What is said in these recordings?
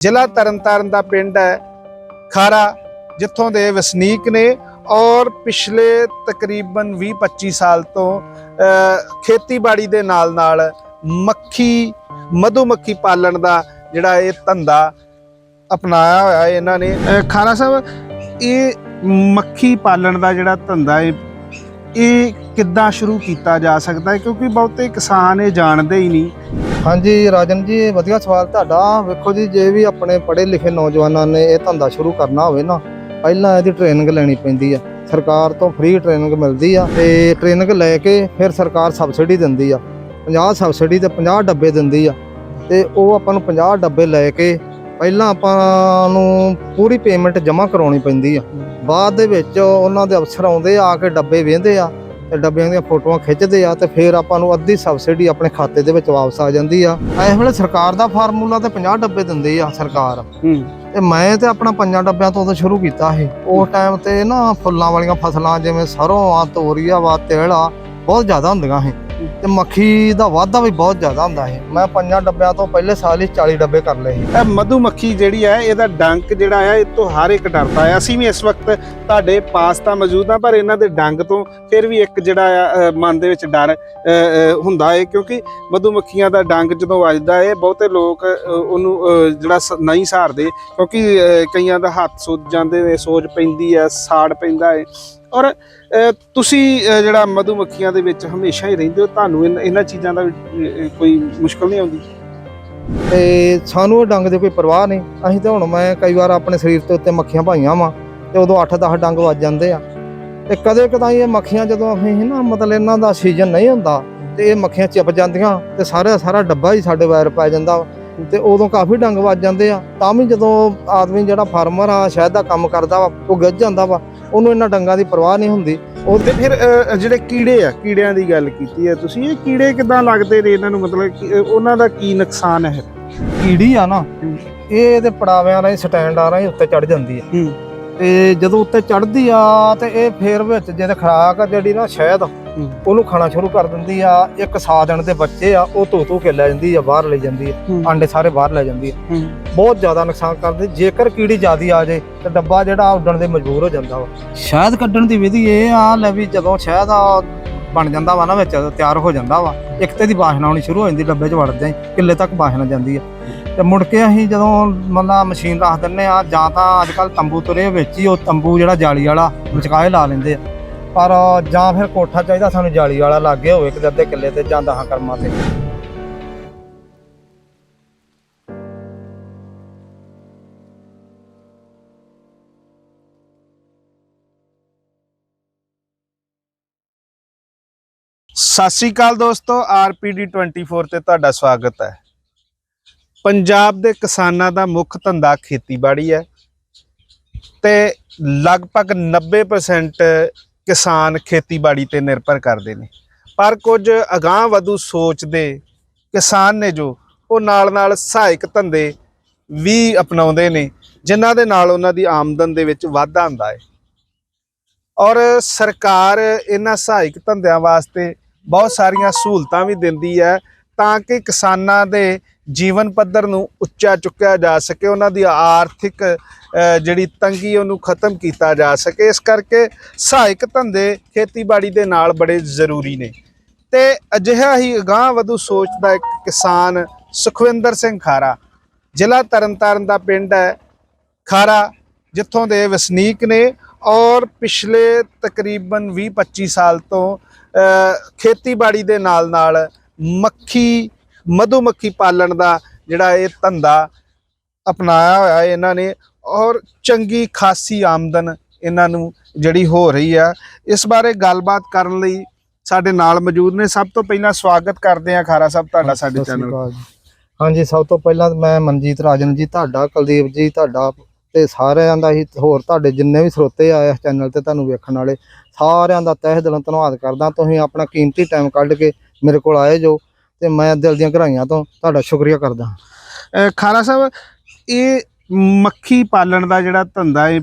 ਜ਼ਿਲ੍ਹਾ ਤਰਨਤਾਰਨ ਦਾ ਪਿੰਡ ਹੈ। ਖਾਰਾ ਜਿੱਥੋਂ ਦੇ ਵਸਨੀਕ ਨੇ ਔਰ ਪਿਛਲੇ ਤਕਰੀਬਨ 20-25 ਸਾਲ ਤੋਂ ਖੇਤੀਬਾੜੀ ਦੇ ਨਾਲ-ਨਾਲ ਮੱਖੀ, ਮਧੂਮੱਖੀ ਪਾਲਣ ਦਾ ਜਿਹੜਾ ਇਹ ਧੰਦਾ ਅਪਣਾਇਆ ਹੋਇਆ ਹੈ ਇਹਨਾਂ ਨੇ। ਖਾਰਾ ਸਾਹਿਬ, ਇਹ ਮੱਖੀ ਪਾਲਣ ਦਾ ਜਿਹੜਾ ਧੰਦਾ ਹੈ ਇਹ ਕਿੱਦਾਂ ਸ਼ੁਰੂ ਕੀਤਾ ਜਾ ਸਕਦਾ ਹੈ? ਕਿਉਂਕਿ ਬਹੁਤੇ ਕਿਸਾਨ ਇਹ ਜਾਣਦੇ ਹੀ ਨਹੀਂ। ਹਾਂਜੀ, ਰਾਜਨ ਜੀ, ਵਧੀਆ ਸਵਾਲ ਤੁਹਾਡਾ। ਵੇਖੋ ਜੀ, ਜੇ ਵੀ ਆਪਣੇ ਪੜ੍ਹੇ ਲਿਖੇ ਨੌਜਵਾਨਾਂ ਨੇ ਇਹ ਧੰਦਾ ਸ਼ੁਰੂ ਕਰਨਾ ਹੋਵੇ ਨਾ, ਪਹਿਲਾਂ ਇਹਦੀ ਟ੍ਰੇਨਿੰਗ ਲੈਣੀ ਪੈਂਦੀ ਆ। ਸਰਕਾਰ ਤੋਂ ਫ੍ਰੀ ਟ੍ਰੇਨਿੰਗ ਮਿਲਦੀ ਆ ਤੇ ਟ੍ਰੇਨਿੰਗ ਲੈ ਕੇ ਫਿਰ ਸਰਕਾਰ ਸਬਸਿਡੀ ਦਿੰਦੀ ਆ। 50 ਸਬਸਿਡੀ ਤੇ 50 ਡੱਬੇ ਦਿੰਦੀ ਆ। ਤੇ ਉਹ ਆਪਾਂ ਨੂੰ 50 ਡੱਬੇ ਲੈ ਕੇ ਪਹਿਲਾਂ ਆਪਾਂ ਨੂੰ ਪੂਰੀ ਪੇਮੈਂਟ ਜਮ੍ਹਾਂ ਕਰਾਉਣੀ ਪੈਂਦੀ ਆ। ਬਾਅਦ ਦੇ ਵਿੱਚ ਉਹਨਾਂ ਦੇ ਅਫਸਰ ਆਉਂਦੇ ਆ ਕੇ ਡੱਬੇ ਵੇਂਦੇ ਆ ਤੇ ਡੱਬਿਆਂ ਦੀਆਂ ਫੋਟੋਆਂ ਖਿੱਚਦੇ ਆ ਤੇ ਫਿਰ ਆਪਾਂ ਨੂੰ ਅੱਧੀ ਸਬਸਿਡੀ ਆਪਣੇ ਖਾਤੇ ਦੇ ਵਿੱਚ ਵਾਪਸ ਆ ਜਾਂਦੀ ਆ। ਇਸ ਵੇਲੇ ਸਰਕਾਰ ਦਾ ਫਾਰਮੂਲਾ ਤੇ 50 ਡੱਬੇ ਦਿੰਦੀ ਆ ਸਰਕਾਰ। ਤੇ ਮੈਂ ਤੇ ਆਪਣਾ ਪੰਜਾਂ ਡੱਬਿਆਂ ਤੋਂ ਉਦੋਂ ਸ਼ੁਰੂ ਕੀਤਾ ਸੀ। ਉਸ ਟਾਈਮ ਤੇ ਨਾ ਫੁੱਲਾਂ ਵਾਲੀਆਂ ਫਸਲਾਂ ਜਿਵੇਂ ਸਰੋਂ ਆ ਤੋਰੀਆ ਵਾ ਤਿਲ ਆ ਬਹੁਤ ਜ਼ਿਆਦਾ ਹੁੰਦੀਆਂ ਸੀ। ਤੇ ਮੱਖੀ ਦਾ ਵਾਧਾ ਵੀ ਬਹੁਤ ਜ਼ਿਆਦਾ ਹੁੰਦਾ ਹੈ ਮੈਂ ਪੰਜਾਂ ਡੱਬਿਆਂ ਤੋਂ ਪਹਿਲੇ ਸਾਲ ਹੀ 40 ਡੱਬੇ ਕਰ ਲਏ ਸੀ। ਇਹ ਮਧੂਮੱਖੀ ਜਿਹੜੀ ਹੈ, ਇਹਦਾ ਡੰਕ ਜਿਹੜਾ ਹੈ ਇਹ ਤੋਂ ਹਰ ਇੱਕ ਡਰਦਾ ਹੈ ਅਸੀਂ ਵੀ ਇਸ ਵਕਤ ਤੁਹਾਡੇ ਪਾਸ ਤਾਂ ਮੌਜੂਦ ਹਾਂ, ਪਰ ਇਹਨਾਂ ਦੇ ਡੰਗ ਤੋਂ ਫਿਰ ਵੀ ਇੱਕ ਜਿਹੜਾ ਆ ਮਨ ਦੇ ਵਿੱਚ ਡਰ ਹੁੰਦਾ ਹੈ ਕਿਉਂਕਿ ਮਧੂਮੱਖੀਆਂ ਦਾ ਡੰਗ ਜਦੋਂ ਵੱਜਦਾ ਹੈ ਬਹੁਤੇ ਲੋਕ ਉਹਨੂੰ ਜਿਹੜਾ ਨਹੀਂ ਸਹਾਰਦੇ ਕਿਉਂਕਿ ਕਈਆਂ ਦਾ ਹੱਥ ਸੁੱਜ ਜਾਂਦੇ ਨੇ, ਸੋਜ ਪੈਂਦੀ ਹੈ ਸਾੜ ਪੈਂਦਾ ਹੈ ਔਰ ਤੁਸੀਂ ਜਿਹੜਾ ਮਧੂਮੱਖੀਆਂ ਦੇ ਵਿੱਚ ਹਮੇਸ਼ਾ ਹੀ ਰਹਿੰਦੇ ਹੋ, ਤੁਹਾਨੂੰ ਇਨ- ਇਹਨਾਂ ਚੀਜ਼ਾਂ ਦਾ ਕੋਈ ਮੁਸ਼ਕਲ ਨਹੀਂ ਆਉਂਦੀ? ਤੇ ਸਾਨੂੰ ਉਹ ਡੰਗ ਦੇ ਕੋਈ ਪਰਵਾਹ ਨਹੀਂ। ਅਸੀਂ ਤਾਂ ਹੁਣ ਮੈਂ ਕਈ ਵਾਰ ਆਪਣੇ ਸਰੀਰ ਦੇ ਉੱਤੇ ਮੱਖੀਆਂ ਪਾਈਆਂ ਵਾਂ, ਤੇ ਉਦੋਂ 8-10 ਡੰਗ ਵੱਜ ਜਾਂਦੇ ਆ। ਤੇ ਕਦੇ ਕਦਾਈ ਇਹ ਮੱਖੀਆਂ ਜਦੋਂ ਅਸੀਂ ਨਾ, ਮਤਲਬ ਇਹਨਾਂ ਦਾ ਸੀਜ਼ਨ ਨਹੀਂ ਹੁੰਦਾ, ਤੇ ਇਹ ਮੱਖੀਆਂ ਚਿਪ ਜਾਂਦੀਆਂ, ਤੇ ਸਾਰਾ ਸਾਰਾ ਡੱਬਾ ਹੀ ਸਾਡੇ ਵਾਇਰ ਪੈ ਜਾਂਦਾ ਵਾ। ਤੇ ਉਦੋਂ ਕਾਫੀ ਡੰਗ ਵੱਜ ਜਾਂਦੇ ਆ। ਤਾਂ ਵੀ ਜਦੋਂ ਆਦਮੀ ਜਿਹੜਾ ਫਾਰਮਰ ਆ ਸ਼ਹਿਦ ਦਾ ਕੰਮ ਕਰਦਾ ਵਾ ਉਹ ਗੱਜ ਜਾਂਦਾ ਵਾ ਉਹਨੂੰ ਇਹਨਾਂ ਡੰਗਾਂ ਦੀ ਪਰਵਾਹ ਨਹੀਂ ਹੁੰਦੀ। ਉਹ ਤੇ ਫਿਰ ਜਿਹੜੇ ਕੀੜੇ ਆ ਕੀੜਿਆਂ ਦੀ ਗੱਲ ਕੀਤੀ ਹੈ ਤੁਸੀਂ ਇਹ ਕੀੜੇ ਕਿਦਾਂ ਲੱਗਦੇ ਨੇ ਇਹਨਾਂ ਨੂੰ? ਮਤਲਬ ਉਹਨਾਂ ਦਾ ਕੀ ਨੁਕਸਾਨ ਹੈ? ਕੀੜੀ ਆ ਨਾ ਇਹ ਇਹਦੇ ਪੜਾਵਿਆਂ ਰਾਹੀਂ ਸਟੈਂਡ ਰਾਹੀਂ ਉੱਤੇ ਚੜ ਜਾਂਦੀ ਆ। ਹੂੰ। ਤੇ ਜਦੋਂ ਉੱਤੇ ਚੜਦੀ ਆ ਤੇ ਇਹ ਫੇਰ ਵਿੱਚ ਜਿਹਦੇ ਖਰਾਕ ਆ ਜਿਹੜੀ ਨਾ ਸ਼ਹਿਦ ਉਹਨੂੰ ਖਾਣਾ ਸ਼ੁਰੂ ਕਰ ਦਿੰਦੀ ਆ। ਇੱਕ ਸਾਦਣ ਦੇ ਬੱਚੇ ਆ ਉਹ ਧੋ ਧੋ ਕੇ ਲੈ ਜਾਂਦੀ ਆ ਬਾਹਰ ਲੈ ਜਾਂਦੀ ਆ। ਆਂਡੇ ਸਾਰੇ ਬਾਹਰ ਲੈ ਜਾਂਦੀ ਆ। ਬਹੁਤ ਜ਼ਿਆਦਾ ਨੁਕਸਾਨ ਕਰਦੀ ਜੇਕਰ ਕੀੜੀ ਜ਼ਿਆਦੀ ਆ ਜਾਏ ਤੇ ਡੱਬਾ ਜਿਹੜਾ ਉੱਡਣ ਦੇ ਮਜਬੂਰ ਹੋ ਜਾਂਦਾ ਵਾ। ਸ਼ਹਿਦ ਕੱਢਣ ਦੀ ਵਿਧੀ ਇਹ ਆ ਲੈ ਵੀ ਜਦੋਂ ਸ਼ਹਿਦ ਆ ਬਣ ਜਾਂਦਾ ਵਾ ਨਾ ਵਿੱਚ ਤਿਆਰ ਹੋ ਜਾਂਦਾ ਵਾ। ਇੱਕ ਤੇ ਦੀ ਬਾਸ਼ਨਾ ਆਉਣੀ ਸ਼ੁਰੂ ਹੋ ਜਾਂਦੀ, ਡੱਬੇ 'ਚ ਵੜਦੇ ਹੀ ਕਿੱਲੇ ਤੱਕ ਬਾਸ਼ਨਾ ਜਾਂਦੀ ਆ। ਤੇ ਮੁੜ ਕੇ ਅਸੀਂ ਜਦੋਂ ਮਤਲਬ ਮਸ਼ੀਨ ਰੱਖ ਦਿੰਨੇ ਆ, ਜਾਂ ਤਾਂ ਅੱਜ ਕੱਲ ਤੰਬੂ ਤੁਰੇ ਵਿੱਚ ਹੀ, ਉਹ ਤੰਬੂ ਜਿਹੜਾ ਜਾਲੀ ਵਾਲਾ, ਵਿਚਕਾਏ ਲਾ ਲੈਂਦੇ ਆ। ਪਰ, ਜਾਂ ਫਿਰ ਕੋਠਾ ਚਾਹੀਦਾ ਸਾਨੂੰ ਜਾਲੀ ਵਾਲਾ ਲੱਗੇ ਹੋਵੇ ਕਿਤੇ ਅੱਧੇ ਕਿੱਲੇ ਤੇ ਜਾਂ ਦਹਾਂ ਕਰਮਾਂ ਤੇ। ਸਤਿ ਸ੍ਰੀ ਅਕਾਲ ਦੋਸਤੋ ਆਰਪੀਡੀ 24 ਤੇ ਤੁਹਾਡਾ ਸਵਾਗਤ ਹੈ। ਪੰਜਾਬ ਦੇ ਕਿਸਾਨਾਂ ਦਾ ਮੁੱਖ ਧੰਦਾ ਖੇਤੀਬਾੜੀ ਹੈ ਤੇ ਲਗਭਗ 90% ਕਿਸਾਨ ਖੇਤੀਬਾੜੀ ਤੇ ਨਿਰਭਰ ਕਰਦੇ ਨੇ। ਪਰ ਕੁਝ ਅਗਾਹ ਵਧੂ ਸੋਚ ਦੇ ਕਿਸਾਨ ਨੇ ਜੋ, ਉਹ ਨਾਲ ਨਾਲ ਸਹਾਇਕ ਧੰਦੇ ਵੀ ਅਪਣਾਉਂਦੇ ਨੇ, ਜਿਨ੍ਹਾਂ ਦੇ ਨਾਲ ਉਹਨਾਂ ਦੀ ਆਮਦਨ ਦੇ ਵਿੱਚ ਵਾਧਾ ਹੁੰਦਾ ਹੈ। ਔਰ ਸਰਕਾਰ ਇਹਨਾਂ ਸਹਾਇਕ ਧੰਦਿਆਂ ਵਾਸਤੇ ਬਹੁਤ ਸਾਰੀਆਂ ਸਹੂਲਤਾਂ ਵੀ ਦਿੰਦੀ ਹੈ ਤਾਂ ਕਿ ਕਿਸਾਨਾਂ ਦੇ ਜੀਵਨ ਪੱਧਰ ਨੂੰ ਉੱਚਾ ਚੁੱਕਿਆ ਜਾ ਸਕੇ, ਉਹਨਾਂ ਦੀ ਆਰਥਿਕ ਜਿਹੜੀ ਤੰਗੀ ਉਹਨੂੰ ਖਤਮ ਕੀਤਾ ਜਾ ਸਕੇ। ਇਸ ਕਰਕੇ ਸਹਾਇਕ ਧੰਦੇ ਖੇਤੀਬਾੜੀ ਦੇ ਨਾਲ ਬੜੇ ਜ਼ਰੂਰੀ ਨੇ। ਤੇ ਅਜਿਹਾ ਹੀ ਅਗਾਂਹ ਵਧੂ ਸੋਚ ਦਾ ਇੱਕ ਕਿਸਾਨ ਸੁਖਵਿੰਦਰ ਸਿੰਘ ਖਾਰਾ। ਜ਼ਿਲ੍ਹਾ ਤਰਨਤਾਰਨ ਦਾ ਪਿੰਡ ਹੈ। ਖਾਰਾ ਜਿੱਥੋਂ ਦੇ ਵਸਨੀਕ ਨੇ ਔਰ ਪਿਛਲੇ ਤਕਰੀਬਨ 20-25 ਸਾਲ ਤੋਂ ਖੇਤੀਬਾੜੀ ਦੇ ਨਾਲ-ਨਾਲ ਮੱਖੀ ਮਧੂਮੱਖੀ ਪਾਲਣ ਦਾ ਜਿਹੜਾ ਇਹ ਧੰਦਾ ਅਪਣਾਇਆ ਹੋਇਆ ਹੈ ਇਹਨਾਂ ਨੇ ਔਰ ਚੰਗੀ ਖਾਸੀ ਆਮਦਨ ਇਹਨਾਂ ਨੂੰ ਜਿਹੜੀ ਹੋ ਰਹੀ ਆ। ਇਸ ਬਾਰੇ ਗੱਲਬਾਤ ਕਰਨ ਲਈ ਸਾਡੇ ਨਾਲ ਮੌਜੂਦ ਨੇ। ਸਭ ਤੋਂ ਪਹਿਲਾਂ ਸਵਾਗਤ ਕਰਦੇ ਆ ਖਾਰਾ ਸਾਹਿਬ ਤੁਹਾਡਾ ਸਾਡੇ ਚੈਨਲ। ਹਾਂਜੀ ਸਭ ਤੋਂ ਪਹਿਲਾਂ ਮੈਂ ਮਨਜੀਤ ਰਾਜਨ ਜੀ ਤੁਹਾਡਾ ਕੁਲਦੀਪ ਜੀ ਤੁਹਾਡਾ ਤੇ ਸਾਰਿਆਂ ਦਾ ਹੀ ਹੋਰ ਤੁਹਾਡੇ ਜਿੰਨੇ ਵੀ ਸਰੋਤੇ ਆਏ ਇਸ ਚੈਨਲ ਤੇ ਤੁਹਾਨੂੰ ਵੇਖਣ ਵਾਲੇ, ਸਾਰਿਆਂ ਦਾ ਤਹਿ ਦਿਲੋਂ ਧੰਨਵਾਦ ਕਰਦਾ। ਤੁਸੀਂ ਆਪਣਾ ਕੀਮਤੀ ਟਾਈਮ ਕੱਢ ਕੇ ਮੇਰੇ ਕੋਲ ਆਏ ਜੋ ਤੇ ਮੈਂ ਦਿਲ ਦੀਆਂ ਘਰਾਈਆਂ ਤੋਂ ਤੁਹਾਡਾ ਸ਼ੁਕਰੀਆ ਕਰਦਾ। ਅਹ ਖਾਰਾ ਸਾਹਿਬ, ਇਹ ਮੱਖੀ ਪਾਲਣ ਦਾ ਜਿਹੜਾ ਧੰਦਾ ਹੈ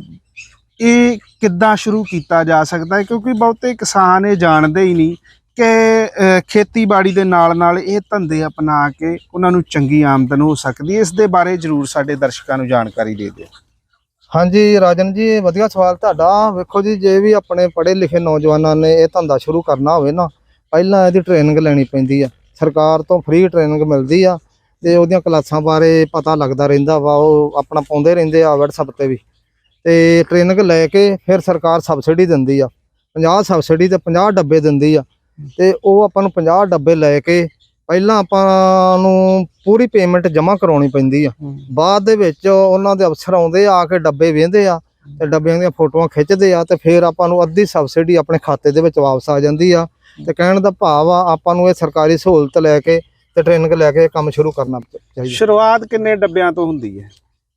ਇਹ ਕਿੱਦਾਂ ਸ਼ੁਰੂ ਕੀਤਾ ਜਾ ਸਕਦਾ ਹੈ ਕਿਉਂਕਿ ਬਹੁਤੇ ਕਿਸਾਨ ਇਹ ਜਾਣਦੇ ਹੀ ਨਹੀਂ ਕਿ ਖੇਤੀਬਾੜੀ ਦੇ ਨਾਲ ਨਾਲ ਇਹ ਧੰਦੇ ਅਪਣਾ ਕੇ ਉਹਨਾਂ ਨੂੰ ਚੰਗੀ ਆਮਦਨ ਹੋ ਸਕਦੀ ਹੈ ਇਸ ਦੇ ਬਾਰੇ ਜਰੂਰ ਸਾਡੇ ਦਰਸ਼ਕਾਂ ਨੂੰ ਜਾਣਕਾਰੀ ਦੇ ਦਿਓ। ਹਾਂਜੀ, ਰਾਜਨ ਜੀ, ਵਧੀਆ ਸਵਾਲ ਤੁਹਾਡਾ। ਵੇਖੋ ਜੀ, ਜੇ ਵੀ ਆਪਣੇ ਪੜ੍ਹੇ ਲਿਖੇ ਨੌਜਵਾਨਾਂ ਨੇ ਇਹ ਧੰਦਾ ਸ਼ੁਰੂ ਕਰਨਾ ਹੋਵੇ ਨਾ, ਪਹਿਲਾਂ ਇਹਦੀ ਟ੍ਰੇਨਿੰਗ ਲੈਣੀ ਪੈਂਦੀ ਆ। ਸਰਕਾਰ ਤੋਂ ਫ੍ਰੀ ਟ੍ਰੇਨਿੰਗ ਮਿਲਦੀ ਆ ਤੇ ਉਹਦੀਆਂ ਕਲਾਸਾਂ ਬਾਰੇ ਪਤਾ ਲੱਗਦਾ ਰਹਿੰਦਾ ਵਾ, ਉਹ ਆਪਣਾ ਪਾਉਂਦੇ ਰਹਿੰਦੇ ਆ WhatsApp ਤੇ ਵੀ। ਤੇ ਟ੍ਰੇਨਿੰਗ ਲੈ ਕੇ ਫਿਰ ਸਰਕਾਰ ਸਬਸਿਡੀ ਦਿੰਦੀ ਆ। 50 ਸਬਸਿਡੀ ਤੇ 50 ਡੱਬੇ ਦਿੰਦੀ ਆ। ਤੇ ਉਹ ਆਪਾਂ ਨੂੰ 50 ਡੱਬੇ ਲੈ ਕੇ ਪਹਿਲਾਂ ਆਪਾਂ ਨੂੰ ਪੂਰੀ ਪੇਮੈਂਟ ਜਮ੍ਹਾਂ ਕਰਾਉਣੀ ਪੈਂਦੀ ਆ। ਬਾਅਦ ਦੇ ਵਿੱਚ ਉਹਨਾਂ ਦੇ ਅਫਸਰ ਆਉਂਦੇ ਆ ਕੇ ਡੱਬੇ ਵੇਂਦੇ ਆ ਤੇ ਡੱਬਿਆਂ ਦੀਆਂ ਫੋਟੋਆਂ ਖਿੱਚਦੇ ਆ ਤੇ ਫਿਰ ਆਪਾਂ ਨੂੰ ਅੱਧੀ ਸਬਸਿਡੀ ਆਪਣੇ ਖਾਤੇ ਦੇ ਵਿੱਚ ਵਾਪਸ ਆ ਜਾਂਦੀ ਆ। ਤੇ ਕਹਿਣ ਦਾ ਭਾਵ ਆ ਆਪਾਂ ਨੂੰ ਇਹ ਸਰਕਾਰੀ ਸਹੂਲਤ ਲੈ ਕੇ ਤੇ ਟ੍ਰੇਨਿੰਗ ਲੈ ਕੇ ਕੰਮ ਸ਼ੁਰੂ ਕਰਨਾ ਚਾਹੀਦਾ। ਸ਼ੁਰੂਆਤ ਕਿੰਨੇ ਡੱਬਿਆਂ ਤੋਂ ਹੁੰਦੀ ਹੈ?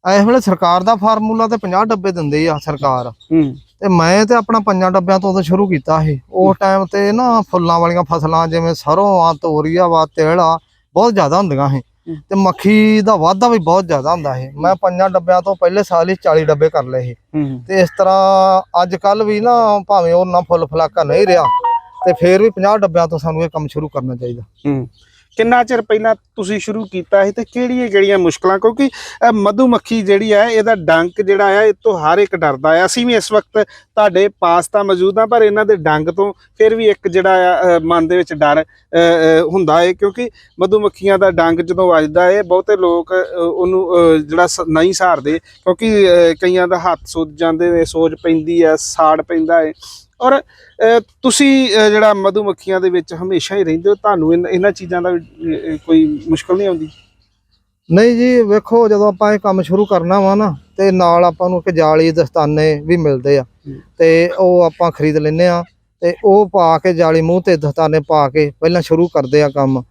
ਇਸ ਵੇਲੇ ਸਰਕਾਰ ਦਾ ਫਾਰਮੂਲਾ ਤੇ 50 ਡੱਬੇ ਦਿੰਦੇ ਆ ਸਰਕਾਰ। ਹੂੰ। ਤੇ ਮੈਂ ਤੇ ਆਪਣਾ ਪੰਜਾਂ ਡੱਬਿਆਂ ਤੋਂ ਉਦੋਂ ਸ਼ੁਰੂ ਕੀਤਾ ਸੀ। ਉਸ ਟਾਈਮ ਤੇ ਨਾ ਫੁੱਲਾਂ ਵਾਲੀਆਂ ਫਸਲਾਂ ਜਿਵੇਂ ਸਰੋਂ ਆ ਤੋਰੀਆ ਵਾ ਤਿਲ ਆ ਬਹੁਤ ਜ਼ਿਆਦਾ ਹੁੰਦੀਆਂ ਸੀ। ਤੇ ਮੱਖੀ ਦਾ ਵਾਧਾ ਵੀ ਬਹੁਤ ਜ਼ਿਆਦਾ ਹੁੰਦਾ ਸੀ। ਮੈਂ ਪੰਜਾਂ ਡੱਬਿਆਂ ਤੋਂ ਪਹਿਲੇ ਸਾਲ ਹੀ 40 ਡੱਬੇ ਕਰ ਲਏ ਸੀ। ਤੇ ਇਸ ਤਰ੍ਹਾਂ ਅੱਜ ਕੱਲ ਵੀ ਨਾ ਭਾਵੇਂ ਉਹ ਨਾ ਫੁੱਲ ਫਲਾਕਾ ਨਹੀਂ ਰਿਹਾ ਤੇ ਫੇਰ ਵੀ 50 ਡੱਬਿਆਂ ਤੋਂ ਸਾਨੂੰ ਇਹ ਕੰਮ ਸ਼ੁਰੂ ਕਰਨਾ ਚਾਹੀਦਾ। ਹੂੰ। ਕਿੰਨਾ ਚਿਰ ਪਹਿਲਾਂ ਤੁਸੀਂ ਸ਼ੁਰੂ ਕੀਤਾ ਸੀ ਤੇ ਕਿਹੜੀਆਂ ਕਿਹੜੀਆਂ ਮੁਸ਼ਕਲਾਂ? ਕਿਉਂਕਿ ਮਧੂਮੱਖੀ ਜਿਹੜੀ ਹੈ ਇਹਦਾ ਡੰਕ ਜਿਹੜਾ ਆ, ਇਹ ਤੋਂ ਹਰ ਇੱਕ ਡਰਦਾ ਆ। ਅਸੀਂ ਵੀ ਇਸ ਵਕਤ ਤੁਹਾਡੇ ਪਾਸ ਤਾਂ ਮੌਜੂਦ ਆ, ਪਰ ਇਹਨਾਂ ਦੇ ਡੰਗ ਤੋਂ ਫਿਰ ਵੀ ਇੱਕ ਜਿਹੜਾ ਆ ਮਨ ਦੇ ਵਿੱਚ ਡਰ ਹੁੰਦਾ ਹੈ ਕਿਉਂਕਿ ਮਧੂਮੱਖੀਆਂ ਦਾ ਡੰਗ ਜਦੋਂ ਵੱਜਦਾ ਹੈ ਬਹੁਤੇ ਲੋਕ ਉਹਨੂੰ ਜਿਹੜਾ ਸ- ਨਹੀਂ ਸਹਾਰਦੇ ਕਿਉਂਕਿ ਕਈਆਂ ਦਾ ਹੱਥ ਸੁੱਜ ਜਾਂਦੇ ਨੇ, ਸੋਜ ਪੈਂਦੀ ਹੈ ਸਾੜ ਪੈਂਦਾ ਹੈ ਔਰ ਤੁਸੀਂ ਜਿਹੜਾ ਮਧੂਮੱਖੀਆਂ ਦੇ ਵਿੱਚ ਹਮੇਸ਼ਾ ਹੀ ਰਹਿੰਦੇ ਹੋ ਤੁਹਾਨੂੰ ਇਹਨਾਂ ਚੀਜ਼ਾਂ ਦਾ ਕੋਈ ਮੁਸ਼ਕਲ ਨਹੀਂ ਆਉਂਦੀ? ਨਹੀਂ ਜੀ ਵੇਖੋ ਜਦੋਂ ਆਪਾਂ ਇਹ ਕੰਮ ਸ਼ੁਰੂ ਕਰਨਾ ਵਾ ਨਾ ਤੇ ਨਾਲ ਆਪਾਂ ਨੂੰ ਇੱਕ ਜਾਲੀ ਦਸਤਾਨੇ ਵੀ ਮਿਲਦੇ ਆ। ਤੇ ਉਹ ਆਪਾਂ ਖਰੀਦ ਲੈਨੇ ਆ ਤੇ ਉਹ ਪਾ ਕੇ ਜਾਲੀ ਮੂੰਹ ਤੇ ਦਸਤਾਨੇ ਪਾ ਕੇ ਪਹਿਲਾਂ ਸ਼ੁਰੂ ਕਰਦੇ ਆ ਕੰਮ।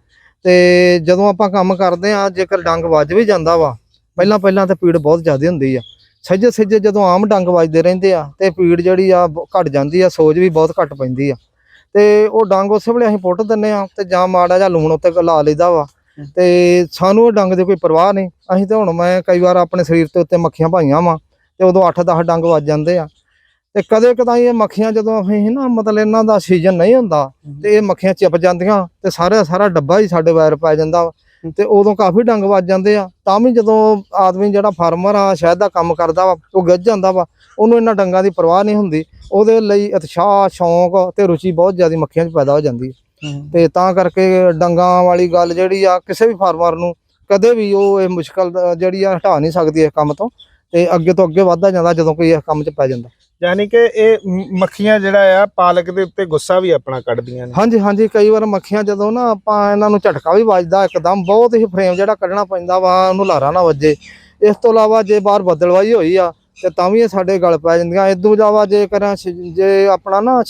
ਤੇ ਜਦੋਂ ਆਪਾਂ ਕੰਮ ਕਰਦੇ ਆ ਜੇਕਰ ਡੰਗ ਵੱਜ ਵੀ ਜਾਂਦਾ ਵਾ ਪਹਿਲਾਂ ਪਹਿਲਾਂ ਤੇ ਪੀੜ ਬਹੁਤ ਜ਼ਿਆਦਾ ਹੁੰਦੀ ਆ। ਸੱਜੇ ਸੱਜੇ ਜਦੋਂ ਆਮ ਡੰਗ ਵੱਜਦੇ ਰਹਿੰਦੇ ਆ ਤੇ ਪੀੜ ਜਿਹੜੀ ਆ ਘਟ ਜਾਂਦੀ ਆ ਸੋਜ ਵੀ ਬਹੁਤ ਘਟ ਪੈਂਦੀ ਆ। ਤੇ ਉਹ ਡੰਗ ਉਸੇ ਵੇਲੇ ਅਸੀਂ ਪੁੱਟ ਦਿੰਨੇ ਆ ਤੇ ਜਾਂ ਮਾੜਾ ਜਿਹਾ ਲੂਣ ਉੱਤੇ ਲਾ ਲਈਦਾ ਵਾ। ਤੇ ਸਾਨੂੰ ਉਹ ਡੰਗ ਦੀ ਕੋਈ ਪਰਵਾਹ ਨਹੀਂ। ਅਸੀਂ ਤੇ ਹੁਣ ਮੈਂ ਕਈ ਵਾਰ ਆਪਣੇ ਸਰੀਰ ਤੇ ਉੱਤੇ ਮੱਖੀਆਂ ਭਾਈਆਂ ਵਾਂ ਤੇ ਉਦੋਂ 8-10 ਡੰਗ ਵੱਜ ਜਾਂਦੇ ਆ। ਤੇ ਕਦੇ ਕਦਾਈ ਇਹ ਮੱਖੀਆਂ ਜਦੋਂ ਅਸੀਂ ਨਾ ਮਤਲਬ ਇਹਨਾਂ ਦਾ ਸੀਜ਼ਨ ਨਹੀਂ ਹੁੰਦਾ ਤੇ ਇਹ ਮੱਖੀਆਂ ਚਿਪ ਜਾਂਦੀਆਂ ਤੇ ਸਾਰਾ ਸਾਰਾ ਡੱਬਾ ਹੀ ਸਾਡੇ ਵਾਇਰ ਪੈ ਜਾਂਦਾ ਵਾ। ਤੇ ਉਦੋਂ ਕਾਫੀ ਡੰਗ ਵੱਜ ਜਾਂਦੇ ਆ। ਤਾਂ ਵੀ ਜਦੋਂ ਆਦਮੀ ਜਿਹੜਾ ਫਾਰਮਰ ਆ ਸ਼ਹਿਦ ਦਾ ਕੰਮ ਕਰਦਾ ਵਾ ਉਹ ਗੱਜ ਜਾਂਦਾ ਵਾ ਉਹਨੂੰ ਇਹਨਾਂ ਡੰਗਾਂ ਦੀ ਪਰਵਾਹ ਨਹੀਂ ਹੁੰਦੀ। ਉਹਦੇ ਲਈ ਉਤਸ਼ਾਹ ਸ਼ੌਂਕ ਤੇ ਰੁਚੀ ਬਹੁਤ ਜ਼ਿਆਦਾ ਮੱਖੀਆਂ 'ਚ ਪੈਦਾ ਹੋ ਜਾਂਦੀ ਹੈ। ਤੇ ਤਾਂ ਕਰਕੇ ਡੰਗਾਂ ਵਾਲੀ ਗੱਲ ਜਿਹੜੀ ਆ ਕਿਸੇ ਵੀ ਫਾਰਮਰ ਨੂੰ ਕਦੇ ਵੀ ਉਹ ਇਹ ਮੁਸ਼ਕਲ ਜਿਹੜੀ ਆ ਹਟਾ ਨਹੀਂ ਸਕਦੀ ਇਸ ਕੰਮ ਤੋਂ। ਤੇ ਅੱਗੇ ਤੋਂ ਅੱਗੇ ਵਧਦਾ ਜਾਂਦਾ ਜਦੋਂ ਕੋਈ ਇਸ ਕੰਮ 'ਚ ਪੈ ਜਾਂਦਾ। ਯਾਨੀ ਕਿ ਇਹ ਮੱਖੀਆਂ ਜਿਹੜਾ ਆ, ਪਾਲਕ ਦੇ ਉੱਤੇ ਗੁੱਸਾ ਵੀ ਆਪਣਾ ਕੱਢਦੀਆਂ ਨੇ। ਹਾਂਜੀ ਹਾਂਜੀ, ਕਈ ਵਾਰ ਮੱਖੀਆਂ ਜਦੋਂ ਨਾ ਆਪਾਂ ਇਹਨਾਂ ਨੂੰ ਝਟਕਾ ਵੀ ਵੱਜਦਾ ਇੱਕਦਮ, ਬਹੁਤ ਹੀ ਫਰੇਮ ਜਿਹੜਾ ਕੱਢਣਾ ਪੈਂਦਾ ਵਾ, ਉਹਨੂੰ ਲਾਰਾ ਨਾ ਵੱਜੇ। ਇਸ ਤੋਂ ਇਲਾਵਾ ਜੇ ਬਾਹਰ ਬੱਦਲਵਾਈ ਹੋਈ ਆ, ਤੇ ਤਾਂ ਵੀ ਇਹ ਸਾਡੇ ਗਲ ਪੈ ਜਾਂਦੀਆਂ। ਇਦੋਂ ਇਲਾਵਾ ਜੇ ਕਰਾਂ ਜੇ ਆਪਣਾ ਨਾ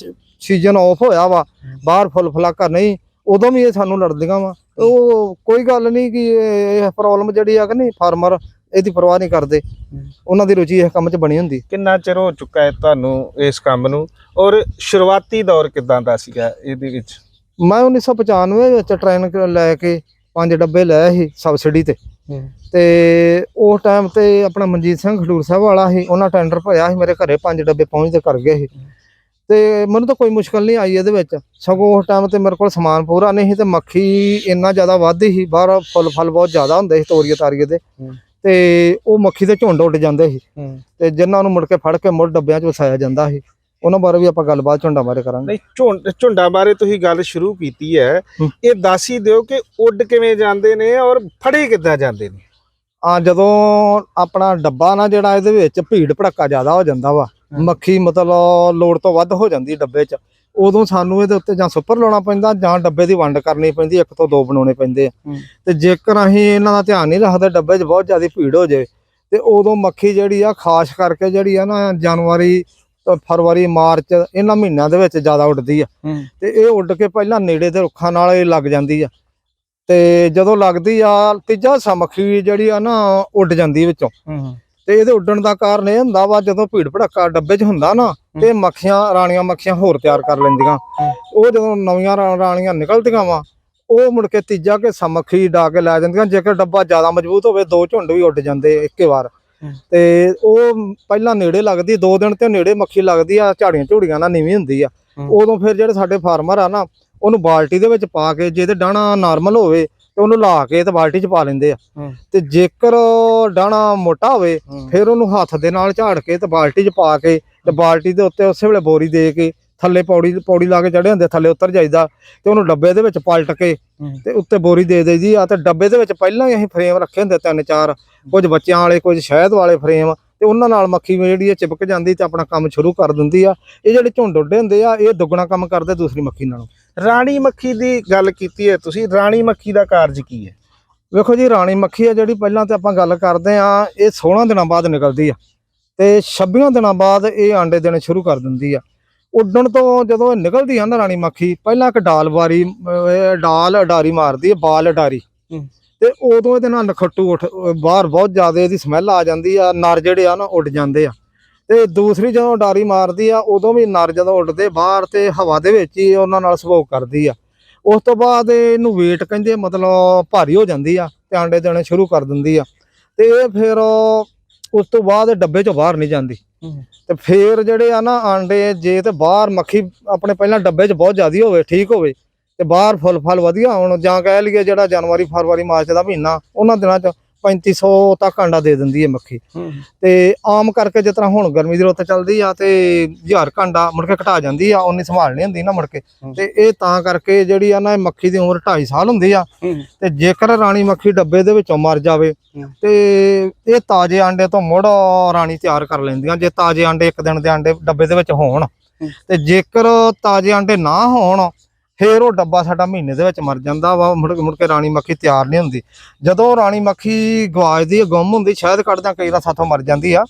ਸੀਜ਼ਨ ਆਫ ਹੋਇਆ ਵਾ, ਬਾਹਰ ਫੁੱਲ ਫਲਾਕਾ ਨਹੀਂ, ਉਦੋਂ ਵੀ ਇਹ ਸਾਨੂੰ ਲੜਦੀਆਂ ਵਾ। ਉਹ ਕੋਈ ਗੱਲ ਨਹੀਂ ਕਿ ਇਹ ਪ੍ਰੋਬਲਮ ਜਿਹੜੀ ਆ ਕਿ ਨਹੀਂ ਫਾਰਮਰ ਇਹਦੀ ਪਰਵਾਹ ਨਹੀਂ ਕਰਦੇ। ਉਹਨਾਂ ਦੀ ਰੁਚੀ ਇਸ ਕੰਮ 'ਚ ਬਣੀ ਹੁੰਦੀ। ਕਿੰਨਾ ਚਿਰ ਹੋ ਚੁੱਕਾ ਹੈ ਤੁਹਾਨੂੰ ਇਸ ਕੰਮ ਨੂੰ? ਔਰ ਸ਼ੁਰੂਆਤੀ ਦੌਰ ਕਿਦਾਂ ਦਾ ਸੀਗਾ ਇਹਦੇ ਵਿੱਚ? ਮੈਂ 1995 ਵਿੱਚ ਟ੍ਰੇਨਿੰਗ ਲੈ ਕੇ ਪੰਜ ਡੱਬੇ ਲਏ ਸੀ ਸਬਸਿਡੀ ਤੇ। ਤੇ ਉਸ ਟਾਈਮ ਤੇ ਆਪਣਾ ਮਨਜੀਤ ਸਿੰਘ ਖਡੂਰ ਸਾਹਿਬ ਵਾਲਾ ਸੀ ਉਹਨਾਂ ਟੈਂਡਰ ਭਰਿਆ ਸੀ ਮੇਰੇ ਘਰੇ ਪੰਜ ਡੱਬੇ ਪਹੁੰਚਦੇ ਕਰ ਗਏ ਸੀ। ਤੇ ਮੈਨੂੰ ਤਾਂ ਕੋਈ ਮੁਸ਼ਕਲ ਨਹੀਂ ਆਈ ਇਹਦੇ ਵਿੱਚ। ਸਗੋਂ ਉਸ ਟਾਈਮ ਤੇ ਮੇਰੇ ਕੋਲ ਸਮਾਨ ਪੂਰਾ ਨਹੀਂ ਸੀ ਤੇ ਮੱਖੀ ਇੰਨਾ ਜ਼ਿਆਦਾ ਵੱਧਦੀ ਸੀ ਬਾਹਰ ਫੁੱਲ ਫਲ ਬਹੁਤ ਜ਼ਿਆਦਾ ਹੁੰਦੇ ਸੀ ਤੋਰੀਏ ਤਾਰੀਏ ਦੇ। ਤੇ ਉਹ ਮੱਖੀ ਦੇ ਝੁੰਡ ਉੱਡ ਜਾਂਦੇ ਸੀ। ਨਹੀਂ ਤੇ ਜਿਨ੍ਹਾਂ ਨੂੰ ਮੁੜ ਕੇ ਫੜ ਕੇ ਮੁੜ ਡੱਬਿਆਂ 'ਚ ਵਸਾਇਆ ਜਾਂਦਾ ਸੀ। ਉਹਨਾਂ ਬਾਰੇ ਵੀ ਆਪਾਂ ਗੱਲਬਾਤ ਝੁੰਡਾਂ ਬਾਰੇ ਕਰਾਂਗੇ। ਝੁੰਡ ਝੁੰਡਾਂ ਬਾਰੇ ਤੁਸੀਂ ਗੱਲ ਸ਼ੁਰੂ ਕੀਤੀ ਹੈ। ਇਹ ਦੱਸ ਹੀ ਦਿਓ ਕਿ ਉੱਡ ਕਿਵੇਂ ਜਾਂਦੇ ਨੇ ਔਰ ਫੜੇ ਕਿੱਦਾਂ ਜਾਂਦੇ ਨੇ? ਆ ਜਦੋਂ ਆਪਣਾ ਡੱਬਾ ਨਾ ਜਿਹੜਾ ਇਹਦੇ ਵਿੱਚ ਭੀੜ ਭੜੱਕਾ ਜ਼ਿਆਦਾ ਹੋ ਜਾਂਦਾ ਵਾ। ਮੱਖੀ ਮਤਲਬ ਲੋੜ ਤੋਂ ਵੱਧ ਹੋ ਜਾਂਦੀ ਡੱਬੇ 'ਚ। ਉਦੋਂ ਸਾਨੂੰ ਇਹਦੇ ਉੱਤੇ ਜਾਂ ਸੁੱਪਰ ਲਾਉਣਾ ਪੈਂਦਾ ਜਾਂ ਡੱਬੇ ਦੀ ਵੰਡ ਕਰਨੀ ਪੈਂਦੀ ਇੱਕ ਤੋਂ ਦੋ ਬਣਾਉਣੇ ਪੈਂਦੇ ਆ। ਤੇ ਜੇਕਰ ਅਸੀਂ ਇਹਨਾਂ ਦਾ ਧਿਆਨ ਨਹੀਂ ਰੱਖਦੇ ਡੱਬੇ 'ਚ ਬਹੁਤ ਜ਼ਿਆਦਾ ਭੀੜ ਹੋ ਜਾਏ ਤੇ ਉਦੋਂ ਮੱਖੀ ਜਿਹੜੀ ਆ ਖਾਸ ਕਰਕੇ ਜਿਹੜੀ ਆ ਨਾ ਜਨਵਰੀ ਫਰਵਰੀ ਮਾਰਚ ਇਹਨਾਂ ਮਹੀਨਿਆਂ ਦੇ ਵਿੱਚ ਜ਼ਿਆਦਾ ਉੱਡਦੀ ਆ। ਤੇ ਇਹ ਉੱਡ ਕੇ ਪਹਿਲਾਂ ਨੇੜੇ ਦੇ ਰੁੱਖਾਂ ਨਾਲ ਇਹ ਲੱਗ ਜਾਂਦੀ ਆ। ਤੇ ਜਦੋਂ ਲੱਗਦੀ ਆ ਤੀਜਾ ਹਿੱਸਾ ਮੱਖੀ ਜਿਹੜੀ ਆ ਨਾ ਉੱਡ ਜਾਂਦੀ ਵਿੱਚੋਂ। ਤੇ ਇਹਦੇ ਉੱਡਣ ਦਾ ਕਾਰਨ ਇਹ ਹੁੰਦਾ ਵਾ ਜਦੋਂ ਭੀੜ ਭੜੱਕਾ ਡੱਬੇ 'ਚ ਹੁੰਦਾ ਨਾ ਤੇ ਮੱਖੀਆਂ ਰਾਣੀਆਂ ਮੱਖੀਆਂ ਹੋਰ ਤਿਆਰ ਕਰ ਲੈਂਦੀਆਂ। ਉਹ ਜਦੋਂ ਨਵੀਆਂ ਰਾਣੀਆਂ ਨਿਕਲਦੀਆਂ ਵਾ ਉਹ ਮੁੜ ਕੇ ਤੀਜਾ ਕਿ ਮੱਖੀ ਡਾ ਕੇ ਲੈ ਜਾਂਦੀਆਂ ਜੇਕਰ ਡੱਬਾ ਜ਼ਿਆਦਾ ਮਜ਼ਬੂਤ ਹੋਵੇ ਦੋ ਝੁੰਡ ਵੀ ਉੱਡ ਜਾਂਦੇ ਇੱਕੇ ਵਾਰ। ਤੇ ਉਹ ਪਹਿਲਾਂ ਨੇੜੇ ਲੱਗਦੀ ਦੋ ਦਿਨ ਤੇ ਨੇੜੇ ਮੱਖੀ ਲੱਗਦੀ ਆ ਝਾੜੀਆਂ ਝੂੜੀਆਂ ਨਾਲ ਨੀਵੀਂ ਹੁੰਦੀ ਆ। ਉਦੋਂ ਫਿਰ ਜਿਹੜੇ ਸਾਡੇ ਫਾਰਮਰ ਆ ਨਾ ਉਹਨੂੰ ਬਾਲਟੀ ਦੇ ਵਿੱਚ ਪਾ ਕੇ ਜੇ ਤੇ ਡਾਣਾ ਨਾਰਮਲ ਹੋਵੇ ਤੇ ਉਹਨੂੰ ਲਾ ਕੇ ਤੇ ਬਾਲਟੀ 'ਚ ਪਾ ਲੈਂਦੇ ਆ। ਤੇ ਜੇਕਰ ਡਾਣਾ ਮੋਟਾ ਹੋਵੇ ਫਿਰ ਉਹਨੂੰ ਹੱਥ ਦੇ ਨਾਲ ਝਾੜ ਕੇ ਤੇ ਬਾਲਟੀ 'ਚ ਪਾ ਕੇ ਤੇ ਬਾਲਟੀ ਦੇ ਉੱਤੇ ਉਸੇ ਵੇਲੇ ਬੋਰੀ ਦੇ ਕੇ ਥੱਲੇ ਪੌੜੀ ਪੌੜੀ ਲਾ ਕੇ ਚੜੇ ਹੁੰਦੇ ਥੱਲੇ ਉਤਰ ਜਾਈਦਾ ਤੇ ਉਹਨੂੰ ਡੱਬੇ ਦੇ ਵਿੱਚ ਪਲਟ ਕੇ। ਤੇ ਉੱਤੇ ਬੋਰੀ ਦੇ ਦੇਈਦੀ ਆ ਤੇ ਡੱਬੇ ਦੇ ਵਿੱਚ ਪਹਿਲਾਂ ਹੀ ਅਸੀਂ ਫਰੇਮ ਰੱਖੇ ਹੁੰਦੇ ਤਿੰਨ ਚਾਰ ਕੁਝ ਬੱਚਿਆਂ ਵਾਲੇ ਕੁਝ ਸ਼ਹਿਦ ਵਾਲੇ ਫਰੇਮ ਤੇ ਉਹਨਾਂ ਨਾਲ ਮੱਖੀ ਜਿਹੜੀ ਆ ਚਿਪਕ ਜਾਂਦੀ ਤੇ ਆਪਣਾ ਕੰਮ ਸ਼ੁਰੂ ਕਰ ਦਿੰਦੀ ਆ ਇਹ ਜਿਹੜੇ ਝੁੰਡ ਉੱਡੇ ਹੁੰਦੇ ਆ ਇਹ ਦੁੱਗਣਾ ਕੰਮ ਕਰਦੇ ਦੂਸਰੀ ਮੱਖੀ ਨਾਲੋਂ ਰਾਣੀ ਮੱਖੀ ਦੀ ਗੱਲ ਕੀਤੀ ਹੈ ਤੁਸੀਂ ਰਾਣੀ ਮੱਖੀ ਦਾ ਕਾਰਜ ਕੀ ਹੈ? ਵੇਖੋ ਜੀ ਰਾਣੀ ਮੱਖੀ ਆ ਜਿਹੜੀ ਪਹਿਲਾਂ ਤੇ ਆਪਾਂ ਗੱਲ ਕਰਦੇ ਆ ਇਹ 16 ਦਿਨਾਂ ਬਾਅਦ ਨਿਕਲਦੀ ਆ ਤੇ 26 ਦਿਨਾਂ ਬਾਅਦ ਇਹ ਆਂਡੇ ਦੇਣੇ ਸ਼ੁਰੂ ਕਰ ਦਿੰਦੀ ਆ। ਉੱਡਣ ਤੋਂ ਜਦੋਂ ਇਹ ਨਿਕਲਦੀ ਆ ਨਾ ਰਾਣੀ ਮੱਖੀ ਪਹਿਲਾਂ ਇੱਕ ਡਾਲ ਵਾਰੀ ਡਾਲ ਅਡਾਰੀ ਮਾਰਦੀ ਆ ਬਾਲ ਅਡਾਰੀ। ਹੂੰ। ਤੇ ਉਦੋਂ ਇਹਦੇ ਨਾਲ ਨਖੱਟੂ ਉੱਠ ਬਾਹਰ ਬਹੁਤ ਜ਼ਿਆਦਾ ਇਹਦੀ ਸਮੈਲ ਆ ਜਾਂਦੀ ਆ ਨਰ ਜਿਹੜੇ ਆ ਨਾ ਉੱਡ ਜਾਂਦੇ ਆ। ਤੇ ਦੂਸਰੀ ਜਦੋਂ ਡਾਰੀ ਮਾਰਦੀ ਆ ਉਦੋਂ ਵੀ ਨਰ ਜਦੋਂ ਉੱਡਦੇ ਬਾਹਰ ਤੇ ਹਵਾ ਦੇ ਵਿੱਚ ਹੀ ਉਹਨਾਂ ਨਾਲ ਸੰਭੋਗ ਕਰਦੀ ਆ। ਉਸ ਤੋਂ ਬਾਅਦ ਇਹਨੂੰ ਵੇਟ ਕਹਿੰਦੇ ਮਤਲਬ ਭਾਰੀ ਹੋ ਜਾਂਦੀ ਆ ਤੇ ਆਂਡੇ ਦੇਣੇ ਸ਼ੁਰੂ ਕਰ ਦਿੰਦੀ ਆ। ਤੇ ਇਹ ਫਿਰ ਉਸ ਤੋਂ ਬਾਅਦ ਡੱਬੇ ਚੋਂ ਬਾਹਰ ਨਹੀਂ ਜਾਂਦੀ। ਤੇ ਫਿਰ ਜਿਹੜੇ ਆ ਨਾ ਆਂਡੇ ਜੇ ਤੇ ਬਾਹਰ ਮੱਖੀ ਆਪਣੇ ਪਹਿਲਾਂ ਡੱਬੇ 'ਚ ਬਹੁਤ ਜ਼ਿਆਦੀ ਹੋਵੇ ਠੀਕ ਹੋਵੇ ਤੇ ਬਾਹਰ ਫੁੱਲ ਫਲ ਵਧੀਆ ਹੋਣ ਜਾਂ ਕਹਿ ਲਈਏ ਜਿਹੜਾ ਜਨਵਰੀ ਫਰਵਰੀ ਮਾਰਚ ਦਾ ਮਹੀਨਾ ਉਹਨਾਂ ਦਿਨਾਂ 'ਚ 3500 ਤੱਕ ਆਂਡਾ ਦੇ ਦਿੰਦੀ ਹੈ ਮੱਖੀ। ਤੇ ਆਮ ਕਰਕੇ ਜਿਸ ਤਰ੍ਹਾਂ ਹੁਣ ਗਰਮੀ ਦੀ ਰੁੱਤ ਚੱਲਦੀ ਆ ਤੇ ਹਜ਼ਾਰ ਘੰਟਾ ਮੁੜ ਕੇ ਘਟਾ ਜਾਂਦੀ ਆ ਉਨੀ ਸੰਭਾਲ ਨਹੀਂ ਹੁੰਦੀ ਨਾ ਮੁੜ ਕੇ। ਤੇ ਇਹ ਤਾਂ ਕਰਕੇ ਜਿਹੜੀ ਆ ਨਾ ਇਹ ਮੱਖੀ ਦੀ ਉਮਰ 2.5 ਸਾਲ ਹੁੰਦੀ ਆ ਤੇ ਜੇਕਰ ਰਾਣੀ ਮੱਖੀ ਡੱਬੇ ਦੇ ਵਿੱਚੋਂ ਮਰ ਜਾਵੇ। ਤੇ ਇਹ ਤਾਜ਼ੇ ਆਂਡੇ ਤੋਂ ਮੁੜ ਰਾਣੀ ਤਿਆਰ ਕਰ ਲੈਂਦੀਆਂ ਜੇ ਤਾਜ਼ੇ ਆਂਡੇ ਇੱਕ ਦਿਨ ਦੇ ਆਂਡੇ ਡੱਬੇ ਦੇ ਵਿੱਚ ਹੋਣ ਤੇ ਜੇਕਰ ਤਾਜ਼ੇ ਆਂਡੇ ਨਾ ਹੋਣ ਫੇਰ ਉਹ ਡੱਬਾ ਸਾਡਾ ਮਹੀਨੇ ਦੇ ਵਿੱਚ ਮਰ ਜਾਂਦਾ ਵਾ ਮੁੜ ਕੇ ਮੁੜ ਕੇ ਰਾਣੀ ਮੱਖੀ ਤਿਆਰ ਨਹੀਂ ਹੁੰਦੀ। ਜਦੋਂ ਰਾਣੀ ਮੱਖੀ ਗਵਾਚਦੀ ਹੈ ਗੁੰਮ ਹੁੰਦੀ ਸ਼ਾਇਦ ਕੱਢਦਿਆਂ ਕਈ ਵਾਰ ਸਾਥੋਂ ਮਰ ਜਾਂਦੀ ਆ।